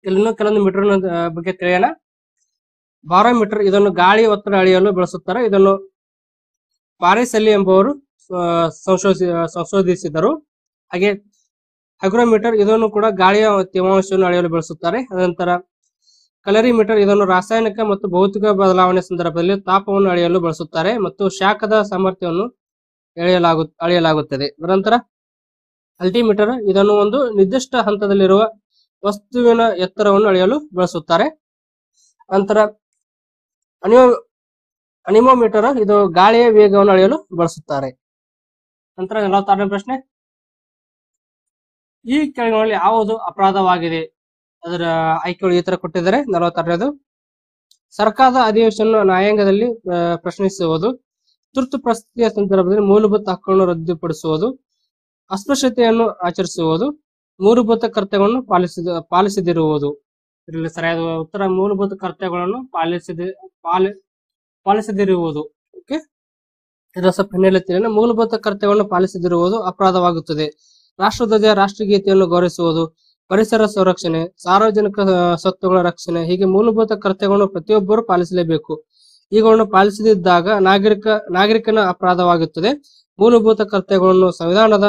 ಇಲ್ಲಿನ ಕೆಲವೊಂದು ಮೀಟರ್ ಬಗ್ಗೆ ತಿಳಿಯೋಣ. ಬಾರೋಮೀಟರ್ ಇದನ್ನು ಗಾಳಿ ಒತ್ತಡ ಅಳೆಯಲು ಬಳಸುತ್ತಾರೆ. ಇದನ್ನು ಪಾರಿಸಲಿ ಎಂಬುವರು ಸಂಶೋಧಿಸಿದರು ಹಾಗೆ ಹೈಗ್ರೋಮೀಟರ್ ಇದನ್ನು ಕೂಡ ಗಾಳಿಯ ತೇವಾಂಶವನ್ನು ಅಳೆಯಲು ಬಳಸುತ್ತಾರೆ. ಅನಂತರ ಕಲರಿಮೀಟರ್ ಇದನ್ನು ರಾಸಾಯನಿಕ ಮತ್ತು ಭೌತಿಕ ಬದಲಾವಣೆ ಸಂದರ್ಭದಲ್ಲಿ ತಾಪವನ್ನು ಅಳೆಯಲು ಬಳಸುತ್ತಾರೆ ಮತ್ತು ಶಾಖದ ಸಾಮರ್ಥ್ಯವನ್ನು ಎಳೆಯಲಾಗು, ಅಳೆಯಲಾಗುತ್ತದೆ. ನಂತರ ಅಲ್ಟಿಮೀಟರ್ ಇದನ್ನು ಒಂದು ನಿರ್ದಿಷ್ಟ ಹಂತದಲ್ಲಿರುವ ವಸ್ತುವಿನ ಎತ್ತರವನ್ನು ಅಳೆಯಲು ಬಳಸುತ್ತಾರೆ. ನಂತರ ಅನಿಯೋ ಅನಿಮೋಮೀಟರ್ ಇದು ಗಾಳಿಯ ವೇಗವನ್ನು ಅಳೆಯಲು ಬಳಸುತ್ತಾರೆ. ನಂತರ ನಲವತ್ತಾರನೇ ಪ್ರಶ್ನೆ. ಈ ಕೆಳಗಿನಲ್ಲಿ ಯಾವುದು ಅಪರಾಧವಾಗಿದೆ? ಅದರ ಆಯ್ಕೆಗಳು ಈ ತರ ಕೊಟ್ಟಿದ್ದಾರೆ. ನಲವತ್ತಾರನೇದು. ಸರ್ಕಾರದ ಅಧಿವೇಶನ ನ್ಯಾಯಾಂಗದಲ್ಲಿ ಪ್ರಶ್ನಿಸುವುದು. ತುರ್ತು ಪರಿಸ್ಥಿತಿಯ ಸಂದರ್ಭದಲ್ಲಿ ಮೂಲಭೂತ ಹಕ್ಕುಗಳನ್ನು ರದ್ದುಪಡಿಸುವುದು. ಅಸ್ಪೃಶ್ಯತೆಯನ್ನು ಆಚರಿಸುವುದು. ಮೂಲಭೂತ ಕರ್ತವ್ಯವನ್ನು ಪಾಲಿಸಿದ, ಪಾಲಿಸದಿರುವುದು. ಇದರಲ್ಲಿ ಸರಿಯಾದ ಉತ್ತರ ಮೂಲಭೂತ ಕರ್ತವ್ಯಗಳನ್ನು ಪಾಲಿಸದೆ, ಪಾಲಿ, ಪಾಲಿಸದಿರುವುದು ಓಕೆ ಇದರ ಮೂಲಭೂತ ಕರ್ತವ್ಯಗಳನ್ನು ಪಾಲಿಸದಿರುವುದು ಅಪರಾಧವಾಗುತ್ತದೆ. ರಾಷ್ಟ್ರಧ್ವಜ ರಾಷ್ಟ್ರಗೀತೆಯನ್ನು ಗೌರವಿಸುವುದು, ಪರಿಸರ ಸಂರಕ್ಷಣೆ, ಸಾರ್ವಜನಿಕ ಸ್ವತ್ತುಗಳ ರಕ್ಷಣೆ, ಹೀಗೆ ಮೂಲಭೂತ ಕರ್ತವ್ಯಗಳನ್ನು ಪ್ರತಿಯೊಬ್ಬರು ಪಾಲಿಸಲೇಬೇಕು. ಇವುಗಳನ್ನು ಪಾಲಿಸದಿದ್ದಾಗ ನಾಗರಿಕ, ನಾಗರಿಕನ ಅಪರಾಧವಾಗುತ್ತದೆ. ಮೂಲಭೂತ ಕರ್ತವ್ಯಗಳನ್ನು ಸಂವಿಧಾನದ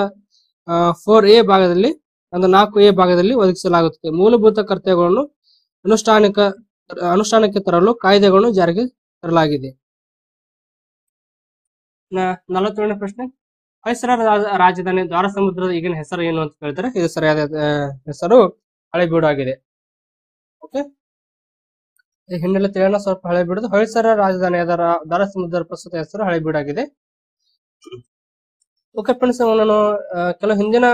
ಫೋರ್ ಎ ಭಾಗದಲ್ಲಿ, ಒಂದು ನಾಲ್ಕು ಎ ಭಾಗದಲ್ಲಿ ಒದಗಿಸಲಾಗುತ್ತದೆ. ಮೂಲಭೂತ ಕರ್ತವ್ಯಗಳನ್ನು ಅನುಷ್ಠಾನಿಕ, ಅನುಷ್ಠಾನಕ್ಕೆ ತರಲು ಕಾಯ್ದೆಗಳನ್ನು ಜಾರಿಗೆ ತರಲಾಗಿದೆ. ನಲವತ್ತೆರಡನೇ ಪ್ರಶ್ನೆ. ಹೊಯ್ಸಳ ರಾಜ- ರಾಜಧಾನಿ ದ್ವಾರ ಸಮುದ್ರದ ಈಗಿನ ಹೆಸರು ಏನು ಅಂತ ಕೇಳ್ತಾರೆ. ಇದು ಸರಿಯಾದ ಹೆಸರು ಹಳೆಬೀಡು ಆಗಿದೆ ಓಕೆ ಹಿನ್ನೆಲೆ ತಿಳಿಯೋಣ, ಸ್ವಲ್ಪ ಹಳೆಬೀಡು ಹೊಯ್ಸಳ ರಾಜಧಾನಿ ಅದರ ದ್ವಾರ ಸಮುದ್ರದ ಪ್ರಸ್ತುತ ಹೆಸರು ಹಳೆಬೀಡು ಆಗಿದೆ ಓಕೆ ಫ್ರೆಂಡ್ಸ್ ನಾನು ಕೆಲವು ಹಿಂದಿನ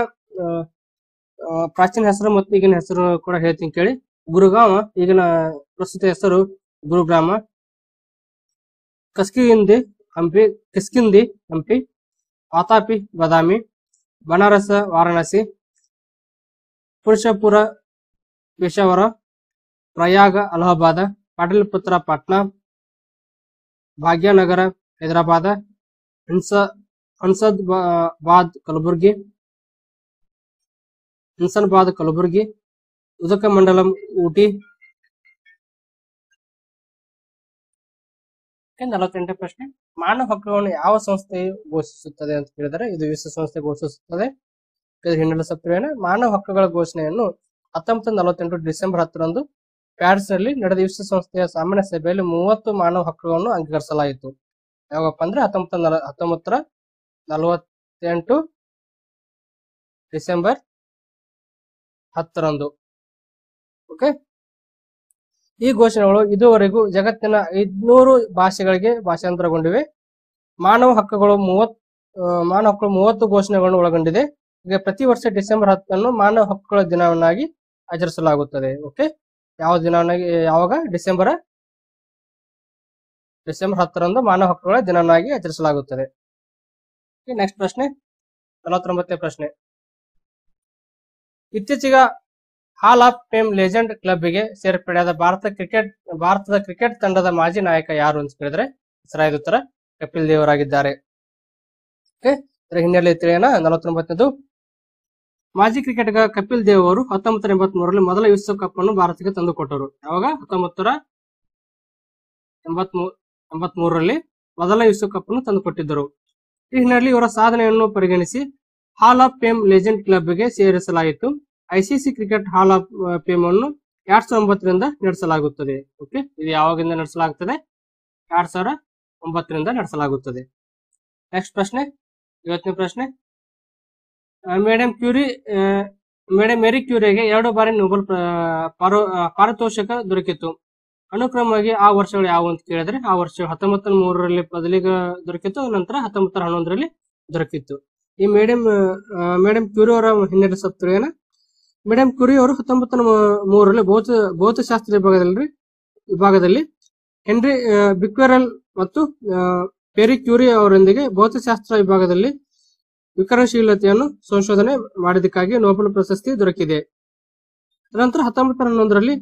ಪ್ರಾಚೀನ ಹೆಸರು ಮತ್ತು ಈಗಿನ ಹೆಸರು ಕೂಡ ಹೇಳ್ತೀನಿ ಕೇಳಿ. ಗುರುಗಾಂವ ಈಗಿನ ಪ್ರಸ್ತುತ ಹೆಸರು ಗುರುಗ್ರಾಮ. ಕಸ್ಕಿಂದಿ ಹಂಪಿ, ಕಿಸ್ಕಿಂದಿ ಹಂಪಿ, ಆತಾಪಿ ಬದಾಮಿ, ಬನಾರಸ, ವಾರಾಣಸಿ, ಪುರುಷಪುರ, ಪೇಶಾವರ, ಪ್ರಯಾಗ, ಅಲಹಾಬಾದ, ಪಾಟಲಿಪುತ್ರ, ಪಾಟ್ನಾ, ಭಾಗ್ಯನಗರ, ಹೈದರಾಬಾದ, ಹನ್ಸ ಹನ್ಸದ್ ಬಾದ್, ಕಲಬುರ್ಗಿ, ಹನ್ಸನ್ಬಾದ್, ಕಲಬುರ್ಗಿ ಉದಕ ಮಂಡಲಂ ಊಟಿ ನಲವತ್ತೆಂಟನೇ ಪ್ರಶ್ನೆ. ಮಾನವ ಹಕ್ಕುಗಳನ್ನು ಯಾವ ಸಂಸ್ಥೆ ಘೋಷಿಸುತ್ತದೆ ಅಂತ ಹೇಳಿದರೆ ಇದು ವಿಶ್ವಸಂಸ್ಥೆ ಘೋಷಿಸುತ್ತದೆ. ಹಿನ್ನೆಲೆ ಸತ್ಯವೇನ ಮಾನವ ಹಕ್ಕುಗಳ ಘೋಷಣೆಯನ್ನು ಹತ್ತೊಂಬತ್ತು ನಲವತ್ತೆಂಟು ಡಿಸೆಂಬರ್ ಹತ್ತರಂದು ಪ್ಯಾರಿಸ್ನಲ್ಲಿ ನಡೆದ ವಿಶ್ವಸಂಸ್ಥೆಯ ಸಾಮಾನ್ಯ ಸಭೆಯಲ್ಲಿ ಮೂವತ್ತು ಮಾನವ ಹಕ್ಕುಗಳನ್ನು ಅಂಗೀಕರಿಸಲಾಯಿತು. ಯಾವಾಗಪ್ಪ ಅಂದ್ರೆ ಹತ್ತೊಂಬತ್ತು ನಲ ಹತ್ತೊಂಬತ್ತರ ನಲವತ್ತೆಂಟು ಡಿಸೆಂಬರ್ ಹತ್ತರಂದು. ಓಕೆ? ಈ ಘೋಷಣೆಗಳು ಇದುವರೆಗೂ ಜಗತ್ತಿನ ಐದ್ನೂರು ಭಾಷೆಗಳಿಗೆ ಭಾಷಾಂತರಗೊಂಡಿವೆ. ಮಾನವ ಹಕ್ಕುಗಳು ಮೂವತ್ ಮಾನವ ಹಕ್ಕುಗಳು ಮೂವತ್ತು ಘೋಷಣೆಗಳನ್ನು ಒಳಗೊಂಡಿದೆ. ಈಗ ಪ್ರತಿ ವರ್ಷ ಡಿಸೆಂಬರ್ ಹತ್ತನ್ನು ಮಾನವ ಹಕ್ಕುಗಳ ದಿನವನ್ನಾಗಿ ಆಚರಿಸಲಾಗುತ್ತದೆ. ಓಕೆ? ಯಾವ ದಿನವನ್ನಾಗಿ, ಯಾವಾಗ? ಡಿಸೆಂಬರ್ ಡಿಸೆಂಬರ್ ಹತ್ತರಂದು ಮಾನವ ಹಕ್ಕುಗಳ ದಿನವನ್ನಾಗಿ ಆಚರಿಸಲಾಗುತ್ತದೆ. ನೆಕ್ಸ್ಟ್ ಪ್ರಶ್ನೆ. ನಲವತ್ತೊಂಬತ್ತನೇ ಪ್ರಶ್ನೆ. ಇತ್ತೀಚೆಗೆ ಹಾಲ್ ಆಫ್ ಫೇಮ್ ಲೆಜೆಂಡ್ ಕ್ಲಬ್ಗೆ ಸೇರ್ಪಡೆಯಾದ ಭಾರತ ಕ್ರಿಕೆಟ್ ಭಾರತದ ಕ್ರಿಕೆಟ್ ತಂಡದ ಮಾಜಿ ನಾಯಕ ಯಾರು ಅಂತ ಕೇಳಿದ್ರೆ ಸರಿಯಾದ ಉತ್ತರ, ಕಪಿಲ್ ದೇವ್ ಅವರಾಗಿದ್ದಾರೆ. ಓಕೆ ಇದರ ಹಿನ್ನೆಲೆ ತಿಳಿಯೋಣ. ನಲವತ್ತೊಂಬತ್ತನೇದು, ಮಾಜಿ ಕ್ರಿಕೆಟ್ಗ ಕಪಿಲ್ ದೇವ್ ಅವರು ಹತ್ತೊಂಬತ್ತರ ಎಂಬತ್ ಮೂರರಲ್ಲಿ ಮೊದಲ ವಿಶ್ವಕಪ್ ಅನ್ನು ಭಾರತಕ್ಕೆ ತಂದುಕೊಟ್ಟರು. ಯಾವಾಗ? ಹತ್ತೊಂಬತ್ತರ ಎಂಬತ್ ಎಂಬತ್ ಮೂರರಲ್ಲಿ ಮೊದಲ ವಿಶ್ವಕಪ್ ಅನ್ನು ತಂದುಕೊಟ್ಟಿದ್ದರು. ಈ ಹಿನ್ನೆಲೆಯಲ್ಲಿ ಇವರ ಸಾಧನೆಯನ್ನು ಪರಿಗಣಿಸಿ ಹಾಲ್ ಆಫ್ ಫೇಮ್ ಲೆಜೆಂಡ್ ಕ್ಲಬ್ಗೆ ಸೇರಿಸಲಾಯಿತು. ICC cricket hall of fame ಅನ್ನು ಎರಡ್ ಸಾವಿರ ಒಂಬತ್ತರಿಂದ ನಡೆಸಲಾಗುತ್ತದೆ. ಓಕೆ ಇದು ಯಾವಾಗಿಂದ ನಡೆಸಲಾಗುತ್ತದೆ ಎರಡ್ ಸಾವಿರ ಒಂಬತ್ತರಿಂದ ನಡೆಸಲಾಗುತ್ತದೆ. ನೆಕ್ಸ್ಟ್ ಪ್ರಶ್ನೆ ಇವತ್ತನೇ ಪ್ರಶ್ನೆ. ಮೇಡಮ್ ಕ್ಯೂರಿ ಮೇಡಮ್ ಮೇರಿ ಕ್ಯೂರಿಗೆ ಎರಡು ಬಾರಿ ನೊಬೆಲ್ ಪ್ರ- ಪಾರೋ- ಪಾರಿತೋಷಕ ದೊರಕಿತ್ತು. ಅನುಕ್ರಮವಾಗಿ ಆ ವರ್ಷಗಳು ಯಾವುವು ಅಂತ ಕೇಳಿದ್ರೆ, ಆ ವರ್ಷ ಹತ್ತೊಂಬತ್ತ ಮೂರರಲ್ಲಿ ಬದಲಿಗೆ ದೊರಕಿತ್ತು, ನಂತರ ಹತ್ತೊಂಬತ್ತರ ಹನ್ನೊಂದರಲ್ಲಿ ದೊರಕಿತ್ತು. ಈ ಮೇಡಮ್ ಮೇಡಮ್ ಕ್ಯೂರಿ ಅವರ ಹಿನ್ನೆಲೆ ಸತ್ರೇನ ಮೇಡಮ್ ಕುರಿ ಅವರು ಹತ್ತೊಂಬತ್ತು ಮೂರರಲ್ಲಿ ಭೌತ ಭೌತಶಾಸ್ತ್ರ ವಿಭಾಗದಲ್ಲಿ ವಿಭಾಗದಲ್ಲಿ ಹೆನ್ರಿ ಬಿಕ್ವೆರಲ್ ಮತ್ತು ಪೆರಿ ಕ್ಯೂರಿ ಅವರೊಂದಿಗೆ ಭೌತಶಾಸ್ತ್ರ ವಿಭಾಗದಲ್ಲಿ ವಿಕರಣಶೀಲತೆಯನ್ನು ಸಂಶೋಧನೆ ಮಾಡಿದ್ದಕ್ಕಾಗಿ ನೊಬೆಲ್ ಪ್ರಶಸ್ತಿ ದೊರಕಿದೆ ನಂತರ ಹತ್ತೊಂಬತ್ತು ಹನ್ನೊಂದರಲ್ಲಿ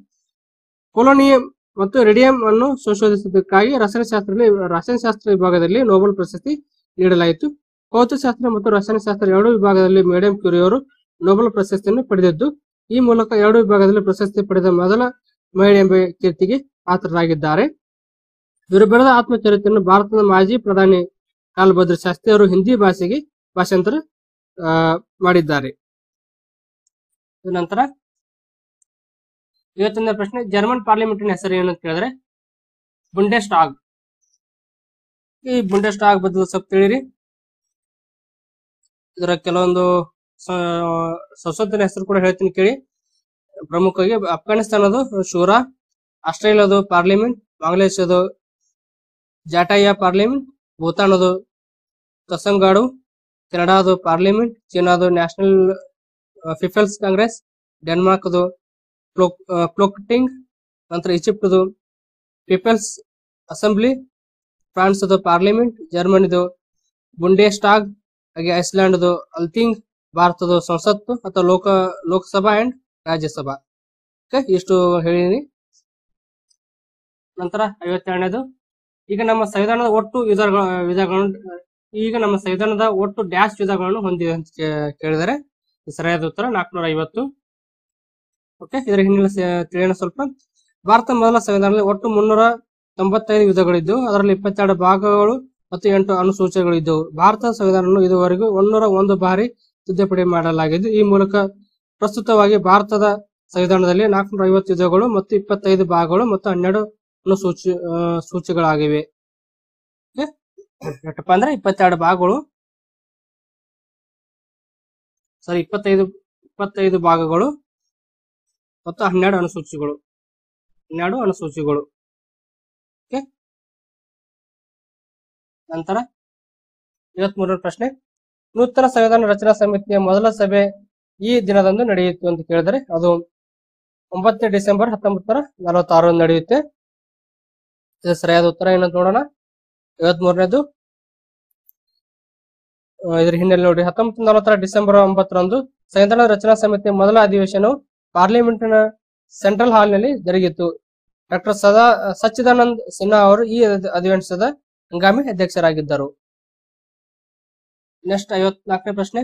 ಕೊಲೋನಿಯಂ ಮತ್ತು ರೆಡಿಯಂ ಅನ್ನು ಸಂಶೋಧಿಸಿದ್ದಕ್ಕಾಗಿ ರಸಾಯನಶಾಸ್ತ್ರದಲ್ಲಿ ರಸಾಯನಶಾಸ್ತ್ರ ವಿಭಾಗದಲ್ಲಿ ನೊಬೆಲ್ ಪ್ರಶಸ್ತಿ ನೀಡಲಾಯಿತು ಭೌತಶಾಸ್ತ್ರ ಮತ್ತು ರಸಾಯನಶಾಸ್ತ್ರ ಎರಡು ವಿಭಾಗದಲ್ಲಿ ಮೇಡಮ್ ಕ್ಯೂರಿ ಅವರು ನೊಬೆಲ್ ಪ್ರಶಸ್ತಿಯನ್ನು ಪಡೆದಿದ್ದು. ಈ ಮೂಲಕ ಎರಡು ವಿಭಾಗದಲ್ಲಿ ಪ್ರಶಸ್ತಿ ಪಡೆದ ಮೊದಲ ಮಹಿಳೆ ಎಂಬ ಕೀರ್ತಿಗೆ ಪಾತ್ರರಾಗಿದ್ದಾರೆ. ಇವರು ಬರೆದ ಆತ್ಮಚರಿತ್ರೆಯನ್ನು ಭಾರತದ ಮಾಜಿ ಪ್ರಧಾನಿ ಲಾಲ್ ಬಹದ್ದೂರ್ ಶಾಸ್ತ್ರಿ ಅವರು ಹಿಂದಿ ಭಾಷೆಗೆ ಭಾಷಾಂತರ ಮಾಡಿದ್ದಾರೆ. ನಂತರ ಇವತ್ತಿನ ಪ್ರಶ್ನೆ ಜರ್ಮನ್ ಪಾರ್ಲಿಮೆಂಟಿನ ಹೆಸರು ಏನು ಅಂತ ಕೇಳಿದ್ರೆ ಬುಂಡೆಸ್ಟಾಗ್ ಈ ಬುಂಡೆಸ್ಟಾಗ್ ಬದಲು ಸ್ವಲ್ಪ ತಿಳಿರಿ ಇದರ ಕೆಲವೊಂದು ಸಂಸತ್ತಿನ ಹೆಸರು ಕೂಡ ಹೇಳ್ತೀನಿ ಕೇಳಿ. ಪ್ರಮುಖವಾಗಿ ಅಫ್ಘಾನಿಸ್ತಾನದು ಶೂರ, ಆಸ್ಟ್ರೇಲಿಯಾದು ಪಾರ್ಲಿಮೆಂಟ್ ಬಾಂಗ್ಲಾದೇಶದು ಜಾಟಾಯಾ ಪಾರ್ಲಿಮೆಂಟ್, ಭೂತಾನದು ತಸಂಗಾಡು, ಕೆನಡಾದು ಪಾರ್ಲಿಮೆಂಟ್, ಚೀನಾದು ನ್ಯಾಷನಲ್ ಪೀಪಲ್ಸ್ ಕಾಂಗ್ರೆಸ್, ಡೆನ್ಮಾರ್ಕ್ದು ಪ್ಲೋಕ್ ಪ್ಲೋಕ್ಟಿಂಗ್ ನಂತರ ಈಜಿಪ್ಟ್ದು ಪೀಪಲ್ಸ್ ಅಸೆಂಬ್ಲಿ, ಫ್ರಾನ್ಸ್ದು ಪಾರ್ಲಿಮೆಂಟ್, ಜರ್ಮನಿದು ಬುಂಡೇಸ್ಟಾಗ್, ಹಾಗೆ ಐಸ್ಲ್ಯಾಂಡ್ದು ಅಲ್ತಿಂಗ್ ಭಾರತದ ಸಂಸತ್ತು ಅಥವಾ ಲೋಕ, ಲೋಕಸಭಾ ಅಂಡ್ ರಾಜ್ಯಸಭಾ. ಓಕೆ, ಇಷ್ಟು ಹೇಳಿನಿ ನಂತರ ಐವತ್ತೆರಡನೇದು. ಈಗ ನಮ್ಮ ಸಂವಿಧಾನದ ಒಟ್ಟು ವಿಧಗಳ ವಿಧಗಳನ್ನು ಈಗ ನಮ್ಮ ಸಂವಿಧಾನದ ಒಟ್ಟು ಡ್ಯಾಶ್ ವಿಧಗಳನ್ನು ಹೊಂದಿದೆ ಅಂತ ಕೇಳಿದರೆ ಸರಿಯಾದ ಉತ್ತರ ನಾಲ್ಕುನೂರ ಐವತ್ತು ಓಕೆ, ಇದರ ಹಿನ್ನೆಲೆ ತಿಳಿಯೋಣ ಸ್ವಲ್ಪ. ಭಾರತ ಮೊದಲ ಸಂವಿಧಾನದಲ್ಲಿ ಒಟ್ಟು ಮುನ್ನೂರ ತೊಂಬತ್ತೈದು ವಿಧಗಳಿದ್ದು ಅದರಲ್ಲಿ ಇಪ್ಪತ್ತೆರಡು ಭಾಗಗಳು ಮತ್ತು ಎಂಟು ಅನುಸೂಚಿಗಳು ಇದ್ದವು ಭಾರತದ ಸಂವಿಧಾನವನ್ನು ಇದುವರೆಗೂ ಒಂದೂರ ಒಂದು ಬಾರಿ ತಿದ್ದುಪಡಿ ಮಾಡಲಾಗಿದ್ದು ಈ ಮೂಲಕ ಪ್ರಸ್ತುತವಾಗಿ ಭಾರತದ ಸಂವಿಧಾನದಲ್ಲಿ ನಾಲ್ಕುನೂರ ಐವತ್ತು ಯುದ್ಧಗಳು ಮತ್ತು ಇಪ್ಪತ್ತೈದು ಭಾಗಗಳು ಮತ್ತು ಹನ್ನೆರಡು ಅನುಸೂಚಿ ಸೂಚಿಗಳಾಗಿವೆ? ಎಷ್ಟಪ್ಪ ಅಂದ್ರೆ ಇಪ್ಪತ್ತೆರಡು ಭಾಗಗಳು. ಸರಿ, ಇಪ್ಪತ್ತೈದು ಇಪ್ಪತ್ತೈದು ಭಾಗಗಳು ಮತ್ತು ಹನ್ನೆರಡು ಅನುಸೂಚಿಗಳು. ಹನ್ನೆರಡು ಅನುಸೂಚಿಗಳು. ನಂತರ ಇವತ್ಮೂರನೇ ಪ್ರಶ್ನೆ. ನೂತನ ಸಂವಿಧಾನ ರಚನಾ ಸಮಿತಿಯ ಮೊದಲ ಸಭೆ ಈ ದಿನದಂದು ನಡೆಯಿತು ಅಂತ ಕೇಳಿದರೆ ಅದು ಒಂಬತ್ತನೇ ಡಿಸೆಂಬರ್ ಹತ್ತೊಂಬತ್ತರ ನಲವತ್ತಾರು ನಡೆಯುತ್ತೆ. ಇದು ಸರಿಯಾದ ಉತ್ತರ ಏನಂತ ನೋಡೋಣ. ಐವತ್ ಮೂರನೇದು ಇದ್ರ ಹಿನ್ನೆಲೆ ನೋಡಿ. ಹತ್ತೊಂಬತ್ತು ನಲವತ್ತರ ಡಿಸೆಂಬರ್ ಒಂಬತ್ತರಂದು ಸಂವಿಧಾನ ರಚನಾ ಸಮಿತಿಯ ಮೊದಲ ಅಧಿವೇಶನವು ಪಾರ್ಲಿಮೆಂಟ್ನ ಸೆಂಟ್ರಲ್ ಹಾಲ್ನಲ್ಲಿ ಜರುಗಿತು. ಡಾಕ್ಟರ್ ಸದಾ, ಸಚ್ಚಿದಾನಂದ್ ಸಿನ್ಹಾ ಅವರು ಈ ಅಧಿವೇಶನದ ಹಂಗಾಮಿ ಅಧ್ಯಕ್ಷರಾಗಿದ್ದರು. ನೆಕ್ಸ್ಟ್ ಐವತ್ನಾಲ್ಕನೇ ಪ್ರಶ್ನೆ.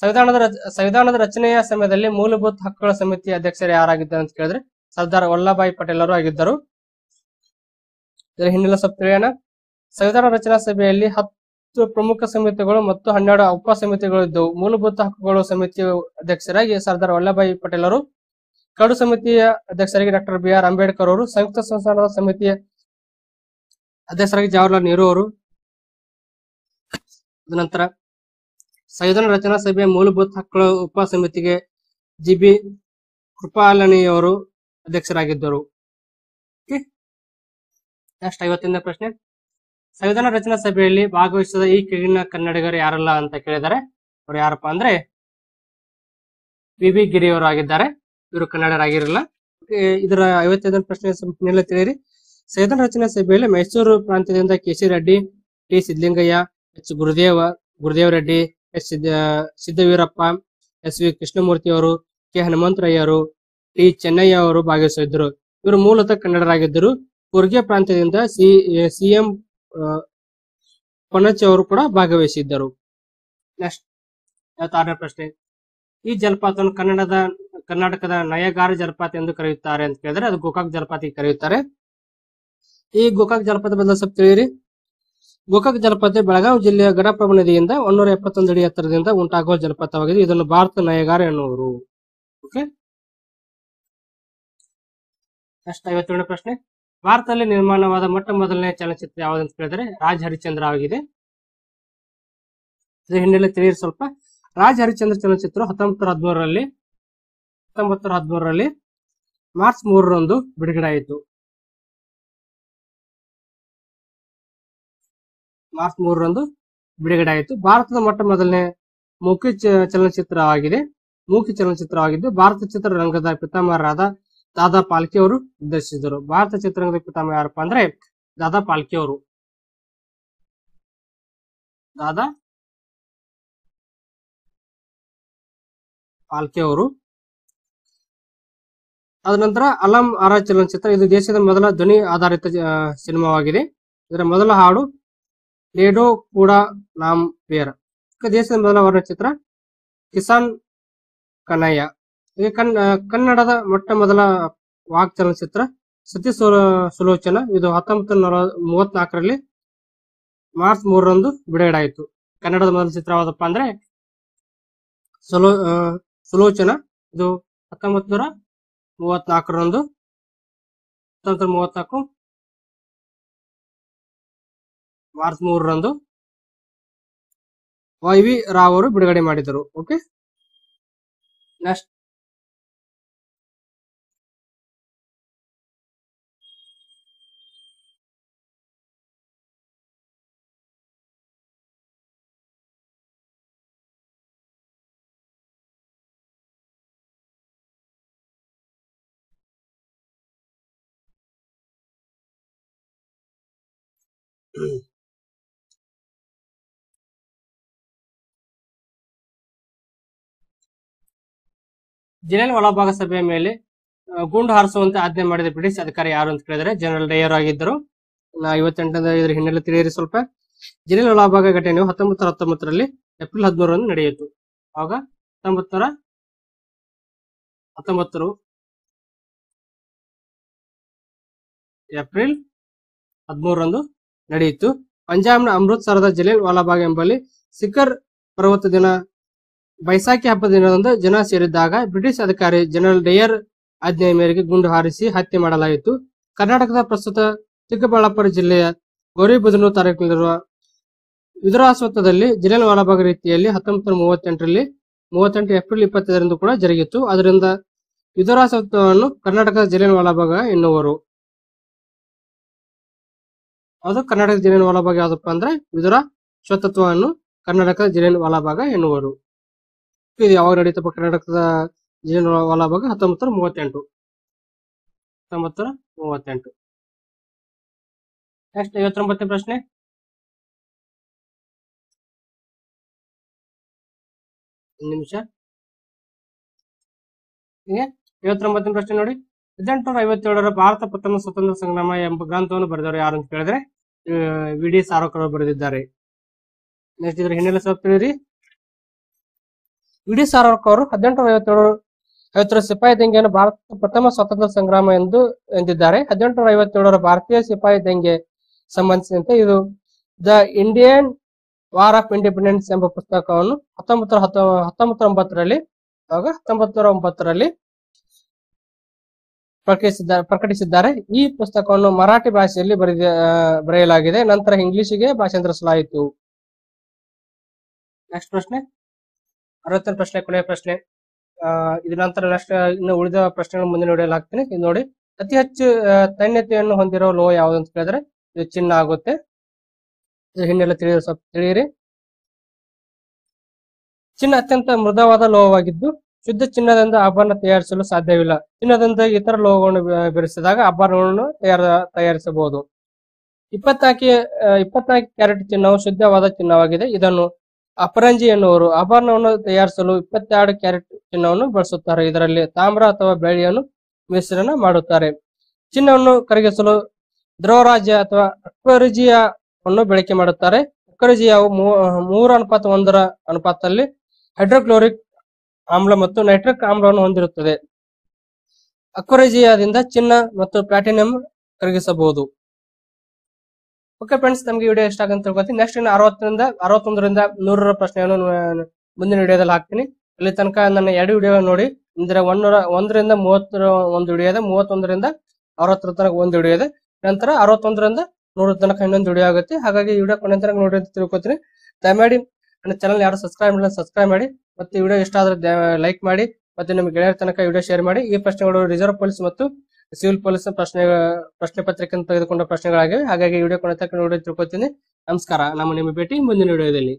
ಸಂವಿಧಾನದ ಸಂವಿಧಾನದ ರಚನೆಯ ಸಮಯದಲ್ಲಿ ಮೂಲಭೂತ ಹಕ್ಕುಗಳ ಸಮಿತಿ ಅಧ್ಯಕ್ಷರು ಯಾರಾಗಿದ್ದಾರೆ ಅಂತ ಕೇಳಿದ್ರೆ ಸರ್ದಾರ್ ವಲ್ಲಭಾಯಿ ಪಟೇಲ್ ಅವರು ಆಗಿದ್ದರು. ಇದರ ಹಿನ್ನೆಲೆ ಸ್ವಲ್ಪ ತಿಳಿಯೋಣ. ಸಂವಿಧಾನ ರಚನಾ ಸಭೆಯಲ್ಲಿ ಹತ್ತು ಪ್ರಮುಖ ಸಮಿತಿಗಳು ಮತ್ತು ಹನ್ನೆರಡು ಉಪ ಸಮಿತಿಗಳು ಇದ್ದವು. ಮೂಲಭೂತ ಹಕ್ಕುಗಳ ಸಮಿತಿಯ ಅಧ್ಯಕ್ಷರಾಗಿ ಸರ್ದಾರ್ ವಲ್ಲಭಾಯಿ ಪಟೇಲ್ ಅವರು ಕಡು ಸಮಿತಿಯ ಅಧ್ಯಕ್ಷರಾಗಿ ಡಾಕ್ಟರ್ ಬಿ ಆರ್ ಅಂಬೇಡ್ಕರ್ ಅವರು, ಸಂಯುಕ್ತ ಸಂಸ್ಥಾನದ ಸಮಿತಿಯ ಅಧ್ಯಕ್ಷರಾಗಿ ಜವಾಹರ್ಲಾಲ್ ನೆಹರು ಅವರು ನಂತರ ಸಂವಿಧಾನ ರಚನಾ ಸಭೆಯ ಮೂಲಭೂತ ಹಕ್ಕುಗಳ ಉಪ ಸಮಿತಿಗೆ ಜಿ ಬಿ ಕೃಪಾಲನಿಯವರು ಅಧ್ಯಕ್ಷರಾಗಿದ್ದರು. ನೆಕ್ಸ್ಟ್ ಐವತ್ತೊಂದನೇ ಪ್ರಶ್ನೆ. ಸಂವಿಧಾನ ರಚನಾ ಸಭೆಯಲ್ಲಿ ಭಾಗವಹಿಸಿದ ಈ ಕೆಳಗಿನ ಕನ್ನಡಿಗರು ಯಾರಲ್ಲ ಅಂತ ಕೇಳಿದ್ದಾರೆ ಅವ್ರು ಯಾರಪ್ಪ ಅಂದ್ರೆ ವಿ ಬಿ ಗಿರಿಯವರು ಆಗಿದ್ದಾರೆ. ಇವರು ಕನ್ನಡರಾಗಿರಲ್ಲ ಇದರ ಐವತ್ತೈದನೇ ಪ್ರಶ್ನೆ ತಿಳಿಯರಿ. ಸಂವಿಧಾನ ರಚನಾ ಸಭೆಯಲ್ಲಿ Mysuru ಪ್ರಾಂತ್ಯದಿಂದ K C Reddy T Siddalingaiah H Gurudeva Gurudeva Reddy, S Sidda Siddaveerappa S V Krishnamurthy ಅವರು, ಕೆ ಹನುಮಂತರಯ್ಯರು, ಟಿ ಚೆನ್ನಯ್ಯ ಅವರು ಭಾಗವಹಿಸಿದ್ದರು. ಇವರು ಮೂಲತಃ ಕನ್ನಡರಾಗಿದ್ದರು. ಕೊರ್ಗೆ ಪ್ರಾಂತ್ಯದಿಂದ ಸಿ ಸಿಎಂ ಪೊನಚ್ ಅವರು ಕೂಡ ಭಾಗವಹಿಸಿದ್ದರು. ನೆಕ್ಸ್ಟ್ ಆರನೇ ಪ್ರಶ್ನೆ. ಈ ಜಲಪಾತವನ್ನು ಕನ್ನಡದ, ಕರ್ನಾಟಕದ ನಯಗಾರ ಜಲಪಾತ ಎಂದು ಕರೆಯುತ್ತಾರೆ ಅಂತ ಕೇಳಿದ್ರೆ ಅದು ಗೋಕಾಕ್ ಜಲಪಾತ ಕರೆಯುತ್ತಾರೆ. ಈ ಗೋಕಾಕ್ ಜಲಪಾತ ಬಂದ ಸ್ವಲ್ಪ ತಿಳಿಯಿರಿ. ಗೋಕಾಕ್ ಜಲಪಾತ ಬೆಳಗಾವಿ ಜಿಲ್ಲೆಯ ಗಡಪ್ರಭ ನದಿಯಿಂದ ಒಂದೂರ ಎಪ್ಪತ್ತೊಂದು ಅಡಿ ಎತ್ತರದಿಂದ ಉಂಟಾಗುವ ಜಲಪಾತವಾಗಿದೆ ಇದನ್ನು ಭಾರತ ನಯಗಾರ ಎನ್ನುವರು. ಓಕೆ? ನೆಕ್ಸ್ಟ್ ಐವತ್ತೇಳನೇ ಪ್ರಶ್ನೆ. ಭಾರತದಲ್ಲಿ ನಿರ್ಮಾಣವಾದ ಮೊಟ್ಟ ಮೊದಲನೇ ಚಲನಚಿತ್ರ ಯಾವುದಂತ ಕೇಳಿದ್ರೆ, ರಾಜ್ ಹರಿಚಂದ್ರ ಆಗಿದೆ ಇದರ ಹಿನ್ನೆಲೆ ತಿಳಿಯಿರಿ ಸ್ವಲ್ಪ. ರಾಜ್ ಹರಿಚಂದ್ರ ಚಲನಚಿತ್ರ ಹತ್ತೊಂಬತ್ತು ಹದಿಮೂರರಲ್ಲಿ ಹತ್ತೊಂಬತ್ತು ಹದಿಮೂರರಲ್ಲಿ ಮಾರ್ಚ್ ಮೂರರಂದು ಬಿಡುಗಡೆ ಆಯಿತು. ಮಾರ್ಚ್ ಮೂರರಂದು ಬಿಡುಗಡೆ ಆಯಿತು. ಭಾರತದ ಮೊಟ್ಟ ಮೊದಲನೇ ಚ- ಚಲನಚಿತ್ರವಾಗಿದೆ. ಮೂಕಿ ಚಲನಚಿತ್ರವಾಗಿದ್ದು ಭಾರತ ಚಿತ್ರರಂಗದ ಪಿತಾಮಹರಾದ ದಾದಾ ಪಾಲ್ಕೆ ಅವರು ನಿರ್ದೇಶಿಸಿದರು. ಭಾರತ ಚಿತ್ರರಂಗದ ಪಿತಾಮಹ ಯಾರಪ್ಪ ಅಂದ್ರೆ ದಾದಾ ಪಾಲ್ಕೆ ಅವರು. ದಾದಾ ಪಾಲ್ಕೆ ಅವರು. ಅದ ನಂತರ ಅಲಂ ಆರ ಚಲನಚಿತ್ರ. ಇದು ದೇಶದ ಮೊದಲ ಧ್ವನಿ ಆಧಾರಿತ ಸಿನಿಮಾವಾಗಿದೆ. ಇದರ ಮೊದಲ ಹಾಡು ಲೇಡೋ ಕೂಡ ನಾಮ್ ಪೇರ್. ದೇಶದ ಮೊದಲ ವರ್ಣಚಿತ್ರ ಕಿಸಾನ್ ಕನಯ್ಯ ಕನ್ನಡದ ಮೊಟ್ಟ ಮೊದಲ ವಾಕ್ ಚಲನಚಿತ್ರ ಸತಿ ಸುಲೋ- ಸುಲೋಚನ. ಇದು ಹತ್ತೊಂಬತ್ತು ನೂರ ಮೂವತ್ನಾಲ್ಕರಲ್ಲಿ ಮಾರ್ಚ್ ಮೂರರಂದು ಬಿಡುಗಡೆ ಆಯಿತು ಕನ್ನಡದ ಮೊದಲ ಚಿತ್ರವಾದಪ್ಪ ಅಂದ್ರೆ ಸುಲೋ ಸುಲೋಚನ. ಇದು ಹತ್ತೊಂಬತ್ತು ನೂರ ಮೂವತ್ನಾಲ್ಕರಂದು, ಹತ್ತೊಂಬತ್ತು ಮೂವತ್ನಾಲ್ಕು ಮಾರ್ಚ್ ಮೂರರಂದು ವೈ ವಿ ರಾವ್ ಅವರು ಬಿಡುಗಡೆ ಮಾಡಿದರು. ಓಕೆ ನೆಕ್ಸ್ಟ್ ಜಿಲ್ಲೆಯಲ್ಲಿ ಒಳಭಾಗ ಸಭೆಯ ಮೇಲೆ ಗುಂಡು ಹಾರಿಸುವಂತೆ ಆಜ್ಞೆ ಮಾಡಿದ ಬ್ರಿಟಿಷ್ ಅಧಿಕಾರಿ ಯಾರು ಅಂತ ಕೇಳಿದ್ರೆ ಜನರಲ್ ಡೇಯರ್ ಆಗಿದ್ದರು. ನಾ ಇದರ ಹಿನ್ನೆಲೆ ತಿಳಿಯಿರಿ ಸ್ವಲ್ಪ. ಜಿಲ್ಲೆಯ ಒಳಭಾಗ ಘಟನೆಯು ಹತ್ತೊಂಬತ್ತು ಹತ್ತೊಂಬತ್ತರಲ್ಲಿ ಏಪ್ರಿಲ್ ಹದಿಮೂರರಂದು ನಡೆಯಿತು. ಆಗ ಹತ್ತೊಂಬತ್ತರ ಹತ್ತೊಂಬತ್ತರು ಏಪ್ರಿಲ್ ಹದಿಮೂರರಂದು ನಡೆಯಿತು. ಪಂಜಾಬ್ನ ಅಮೃತ್ಸರದ ಜಲಿಯನ್ ವಾಲಾಬಾಗ್ ಎಂಬಲ್ಲಿ ಸಿಖರ್ ಪರ್ವತ ದಿನ ಬೈಸಾಖಿ ಹಬ್ಬದ ದಿನದಂದು ಜನ ಸೇರಿದ್ದಾಗ ಬ್ರಿಟಿಷ್ ಅಧಿಕಾರಿ ಜನರಲ್ ಡೇಯರ್ ಆಜ್ಞೆಯ ಮೇರೆಗೆ ಗುಂಡು ಹಾರಿಸಿ ಹತ್ಯೆ ಮಾಡಲಾಯಿತು. ಕರ್ನಾಟಕದ ಪ್ರಸ್ತುತ ಚಿಕ್ಕಬಳ್ಳಾಪುರ ಜಿಲ್ಲೆಯ ಗೌರಿಬುದನೂರು ತಾಲೂಕಿನಲ್ಲಿರುವ ವಿದುರಾಸ್ವತ್ವದಲ್ಲಿ ಜಿಲ್ಲೆಯ ವಾಲಾಬಾಗ್ ರೀತಿಯಲ್ಲಿ ಹತ್ತೊಂಬತ್ತು ನೂರ ಮೂವತ್ತೆಂಟರಲ್ಲಿ ಮೂವತ್ತೆಂಟು ಏಪ್ರಿಲ್ ಇಪ್ಪತ್ತೈದರಂದು ಕೂಡ ಜರುಗಿತು ಅದರಿಂದ ವಿದುರಾಸತ್ವವನ್ನು ಕರ್ನಾಟಕದ ಜಿಲ್ಲೆಯ ವಾಲಾಬಾಗ ಎನ್ನುವರು. ಅದು ಕರ್ನಾಟಕ ಜಿಲ್ಲೆಯ ಒಳಭಾಗ ಯಾವುದಪ್ಪ ಅಂದ್ರೆ ವಿದುರ ಸ್ವತತ್ವವನ್ನು ಕರ್ನಾಟಕ ಜಿಲ್ಲೆಯ ವಾಲಾಬಾಗ ಎನ್ನುವರು. ಇದು ಯಾವಾಗ ನಡೀತಪ್ಪ ಕರ್ನಾಟಕದ ಜೀವನ ಭಾಗ ಹತ್ತೊಂಬತ್ತರ ಮೂವತ್ತೆಂಟು. ಹತ್ತೊಂಬತ್ತರ ಮೂವತ್ತೆಂಟು. ನೆಕ್ಸ್ಟ್ ಐವತ್ತೊಂಬತ್ತನೇ ಪ್ರಶ್ನೆ. ನಿಮಿಷ. ಹೀಗೆ ಐವತ್ತೊಂಬತ್ತನೇ ಪ್ರಶ್ನೆ ನೋಡಿ. ಹದಿನೆಂಟುನೂರ ಐವತ್ತೇಳರ ಭಾರತ ಪ್ರಥಮ ಸ್ವತಂತ್ರ ಸಂಗ್ರಾಮ ಎಂಬ ಗ್ರಂಥವನ್ನು ಬರೆದವರು ಯಾರು ಅಂತ ಕೇಳಿದ್ರೆ ವಿ. ಡಿ. ಬರೆದಿದ್ದಾರೆ. ನೆಕ್ಸ್ಟ್ ಇದ್ರ ಹಿನ್ನೆಲೆ ಸ್ವಲ್ಪ ತಿಳಿರಿ ವಿ ಡಿ ಸಾವರ್ಕರ್ ಅವರು ಹದಿನೆಂಟು ಐವತ್ತೇಳು ಐವತ್ತರ ಸಿಪಾಯಿ ದಂಗೆಯನ್ನು ಭಾರತ ಪ್ರಥಮ ಸ್ವಾತಂತ್ರ್ಯ ಸಂಗ್ರಾಮ ಎಂದು ಎಂದಿದ್ದಾರೆ. ಹದಿನೆಂಟುನೂರ ಐವತ್ತೇಳರ ಭಾರತೀಯ ಸಿಪಾಯಿ ದಂಗೆ ಸಂಬಂಧಿಸಿದಂತೆ ಇದು the Indian war of independence ಎಂಬ ಪುಸ್ತಕವನ್ನು ಹತ್ತೊಂಬತ್ತರ ಹತ್ತೊ ಹತ್ತೊಂಬತ್ತರ ಒಂಬತ್ತರಲ್ಲಿ ಆವಾಗ ಹತ್ತೊಂಬತ್ತರ ಒಂಬತ್ತರಲ್ಲಿ ಪ್ರಕಟಿಸಿದ್ದಾರೆ ಪ್ರಕಟಿಸಿದ್ದಾರೆ. ಈ ಪುಸ್ತಕವನ್ನು ಮರಾಠಿ ಭಾಷೆಯಲ್ಲಿ ಬರೆದ ಬರೆಯಲಾಗಿದೆ. ನಂತರ ಇಂಗ್ಲಿಷಿಗೆ ಭಾಷಾಂತರಿಸಲಾಯಿತು. ನೆಕ್ಸ್ಟ್ ಪ್ರಶ್ನೆ. ಅರವತ್ತನೇ ಪ್ರಶ್ನೆ, ಕೊನೆಯ ಪ್ರಶ್ನೆ. ಇದರ ನಂತರ ನೆಕ್ಸ್ಟ್ ಇನ್ನು ಉಳಿದ ಪ್ರಶ್ನೆಗಳು ಮುಂದೆ ನೋಡಲಾಗ್ತೀನಿ ಇದು ನೋಡಿ, ಅತಿ ಹೆಚ್ಚು ತನ್ಯತೆಯನ್ನು ಹೊಂದಿರೋ ಲೋಹ ಯಾವುದು ಅಂತ ಕೇಳಿದ್ರೆ, ಇದು ಚಿನ್ನ ಆಗುತ್ತೆ. ಹಿನ್ನೆಲೆ ತಿಳಿಯ ಸ್ವಲ್ಪ ತಿಳಿಯಿರಿ. ಚಿನ್ನ ಅತ್ಯಂತ ಮೃದುವಾದ ಲೋಹವಾಗಿದ್ದು, ಶುದ್ಧ ಚಿನ್ನದಿಂದ ಆಭರಣ ತಯಾರಿಸಲು ಸಾಧ್ಯವಿಲ್ಲ. ಚಿನ್ನದಿಂದ ಇತರ ಲೋಹಗಳನ್ನು ಬೆರೆಸಿದಾಗ ಆಭರಣಗಳನ್ನು ತಯಾರ, ತಯಾರಿಸಬಹುದು. ಇಪ್ಪತ್ನಾಲ್ಕು ಇಪ್ಪತ್ನಾಲ್ಕು ಕ್ಯಾರೆಟ್ ಚಿನ್ನವು ಶುದ್ಧವಾದ ಚಿನ್ನವಾಗಿದೆ. ಇದನ್ನು ಅಪರಂಜಿ ಎನ್ನುವರು ಆಭರಣವನ್ನು ತಯಾರಿಸಲು ಇಪ್ಪತ್ತೆರಡು ಕ್ಯಾರೆಟ್ ಚಿನ್ನವನ್ನು ಬಳಸುತ್ತಾರೆ. ಇದರಲ್ಲಿ ತಾಮ್ರ ಅಥವಾ ಬೆಳ್ಳಿಯನ್ನು ಮಿಶ್ರಣ ಮಾಡುತ್ತಾರೆ. ಚಿನ್ನವನ್ನು ಕರಗಿಸಲು ದ್ರವರಾಜ್ಯ ಅಥವಾ ಅಕ್ವರಿಜಿಯಾವನ್ನು ಬಳಕೆ ಮಾಡುತ್ತಾರೆ. ಅಕ್ವರಿಜಿಯಾವು ಮೂರು ಅನುಪಾತ ಒಂದರ ಅನುಪಾತದಲ್ಲಿ ಹೈಡ್ರೋಕ್ಲೋರಿಕ್ ಆಮ್ಲ ಮತ್ತು ನೈಟ್ರಿಕ್ ಆಮ್ಲವನ್ನು ಹೊಂದಿರುತ್ತದೆ. ಅಕ್ವರಿಜಿಯಾದಿಂದ ಚಿನ್ನ ಮತ್ತು ಪ್ಲಾಟಿನಿಯಂ ಕರಗಿಸಬಹುದು. ಓಕೆ ಫ್ರೆಂಡ್ಸ್ ನಮಗೆ ವಿಡಿಯೋ ಇಷ್ಟ ಆಗಂತ ತಿಳ್ಕೊತೀನಿ. ನೆಕ್ಸ್ಟ್ ಇನ್ನು ಅರವತ್ತರಿಂದ, ಅರವತ್ತೊಂದರಿಂದ ನೂರರ ಪ್ರಶ್ನೆಯನ್ನು ನಾನು ಮುಂದಿನ ವಿಡಿಯೋದಲ್ಲಿ ಹಾಕ್ತೀನಿ. ಅಲ್ಲಿ ತನಕ ನನ್ನ ಎರಡು ವಿಡಿಯೋ ನೋಡಿ. ಅಂದರೆ ಒಂದೂರ, ಒಂದರಿಂದ ಮೂವತ್ತರ ಒಂದು ವಿಡಿಯೋ ಇದೆ, ಮೂವತ್ತೊಂದರಿಂದ ಅರವತ್ತರ ತನಕ ಒಂದು ವಿಡಿಯೋ ಇದೆ. ನಂತರ ಅರವತ್ತೊಂದರಿಂದ ನೂರ ತನಕ ಇನ್ನೊಂದು ವಿಡಿಯೋ ಆಗುತ್ತೆ. ಹಾಗಾಗಿ ವಿಡಿಯೋ ಕೊನೆ ತನಕ ನೋಡಿ ಅಂತ ತಿಳ್ಕೊತೀನಿ. ದಯಮಾಡಿ ನನ್ನ ಚಾನಲ್ ಯಾರು ಸಬ್ಸ್ಕ್ರೈಬ್ ಮಾಡಿಲ್ಲ ಸಬ್ಸ್ಕ್ರೈಬ್ ಮಾಡಿ. ಮತ್ತೆ ವಿಡಿಯೋ ಇಷ್ಟ ಆದ್ರೆ ಲೈಕ್ ಮಾಡಿ. ಮತ್ತೆ ನಿಮ್ಮ ಗೆಳೆಯರ ತನಕ ವಿಡಿಯೋ ಶೇರ್ ಮಾಡಿ. ಈ ಪ್ರಶ್ನೆಗಳು ರಿಸರ್ವ್ ಪೊಲೀಸ್ ಮತ್ತು ಸಿವಿಲ್ ಪೊಲೀಸ್ ಪ್ರಶ್ನೆ ಪ್ರಶ್ನೆ ಪತ್ರಿಕೆ ತೆಗೆದುಕೊಂಡ ಪ್ರಶ್ನೆಗಳಾಗಿವೆ. ಹಾಗಾಗಿ ವಿಡಿಯೋ ಕೊನೆ ತಕ್ಕ ನೋಡಿ ತಿಳ್ಕೊತೀನಿ ನಮಸ್ಕಾರ. ನಮ್ಮ ನಿಮ್ಮ ಭೇಟಿ ಮುಂದಿನ ವಿಡಿಯೋದಲ್ಲಿ.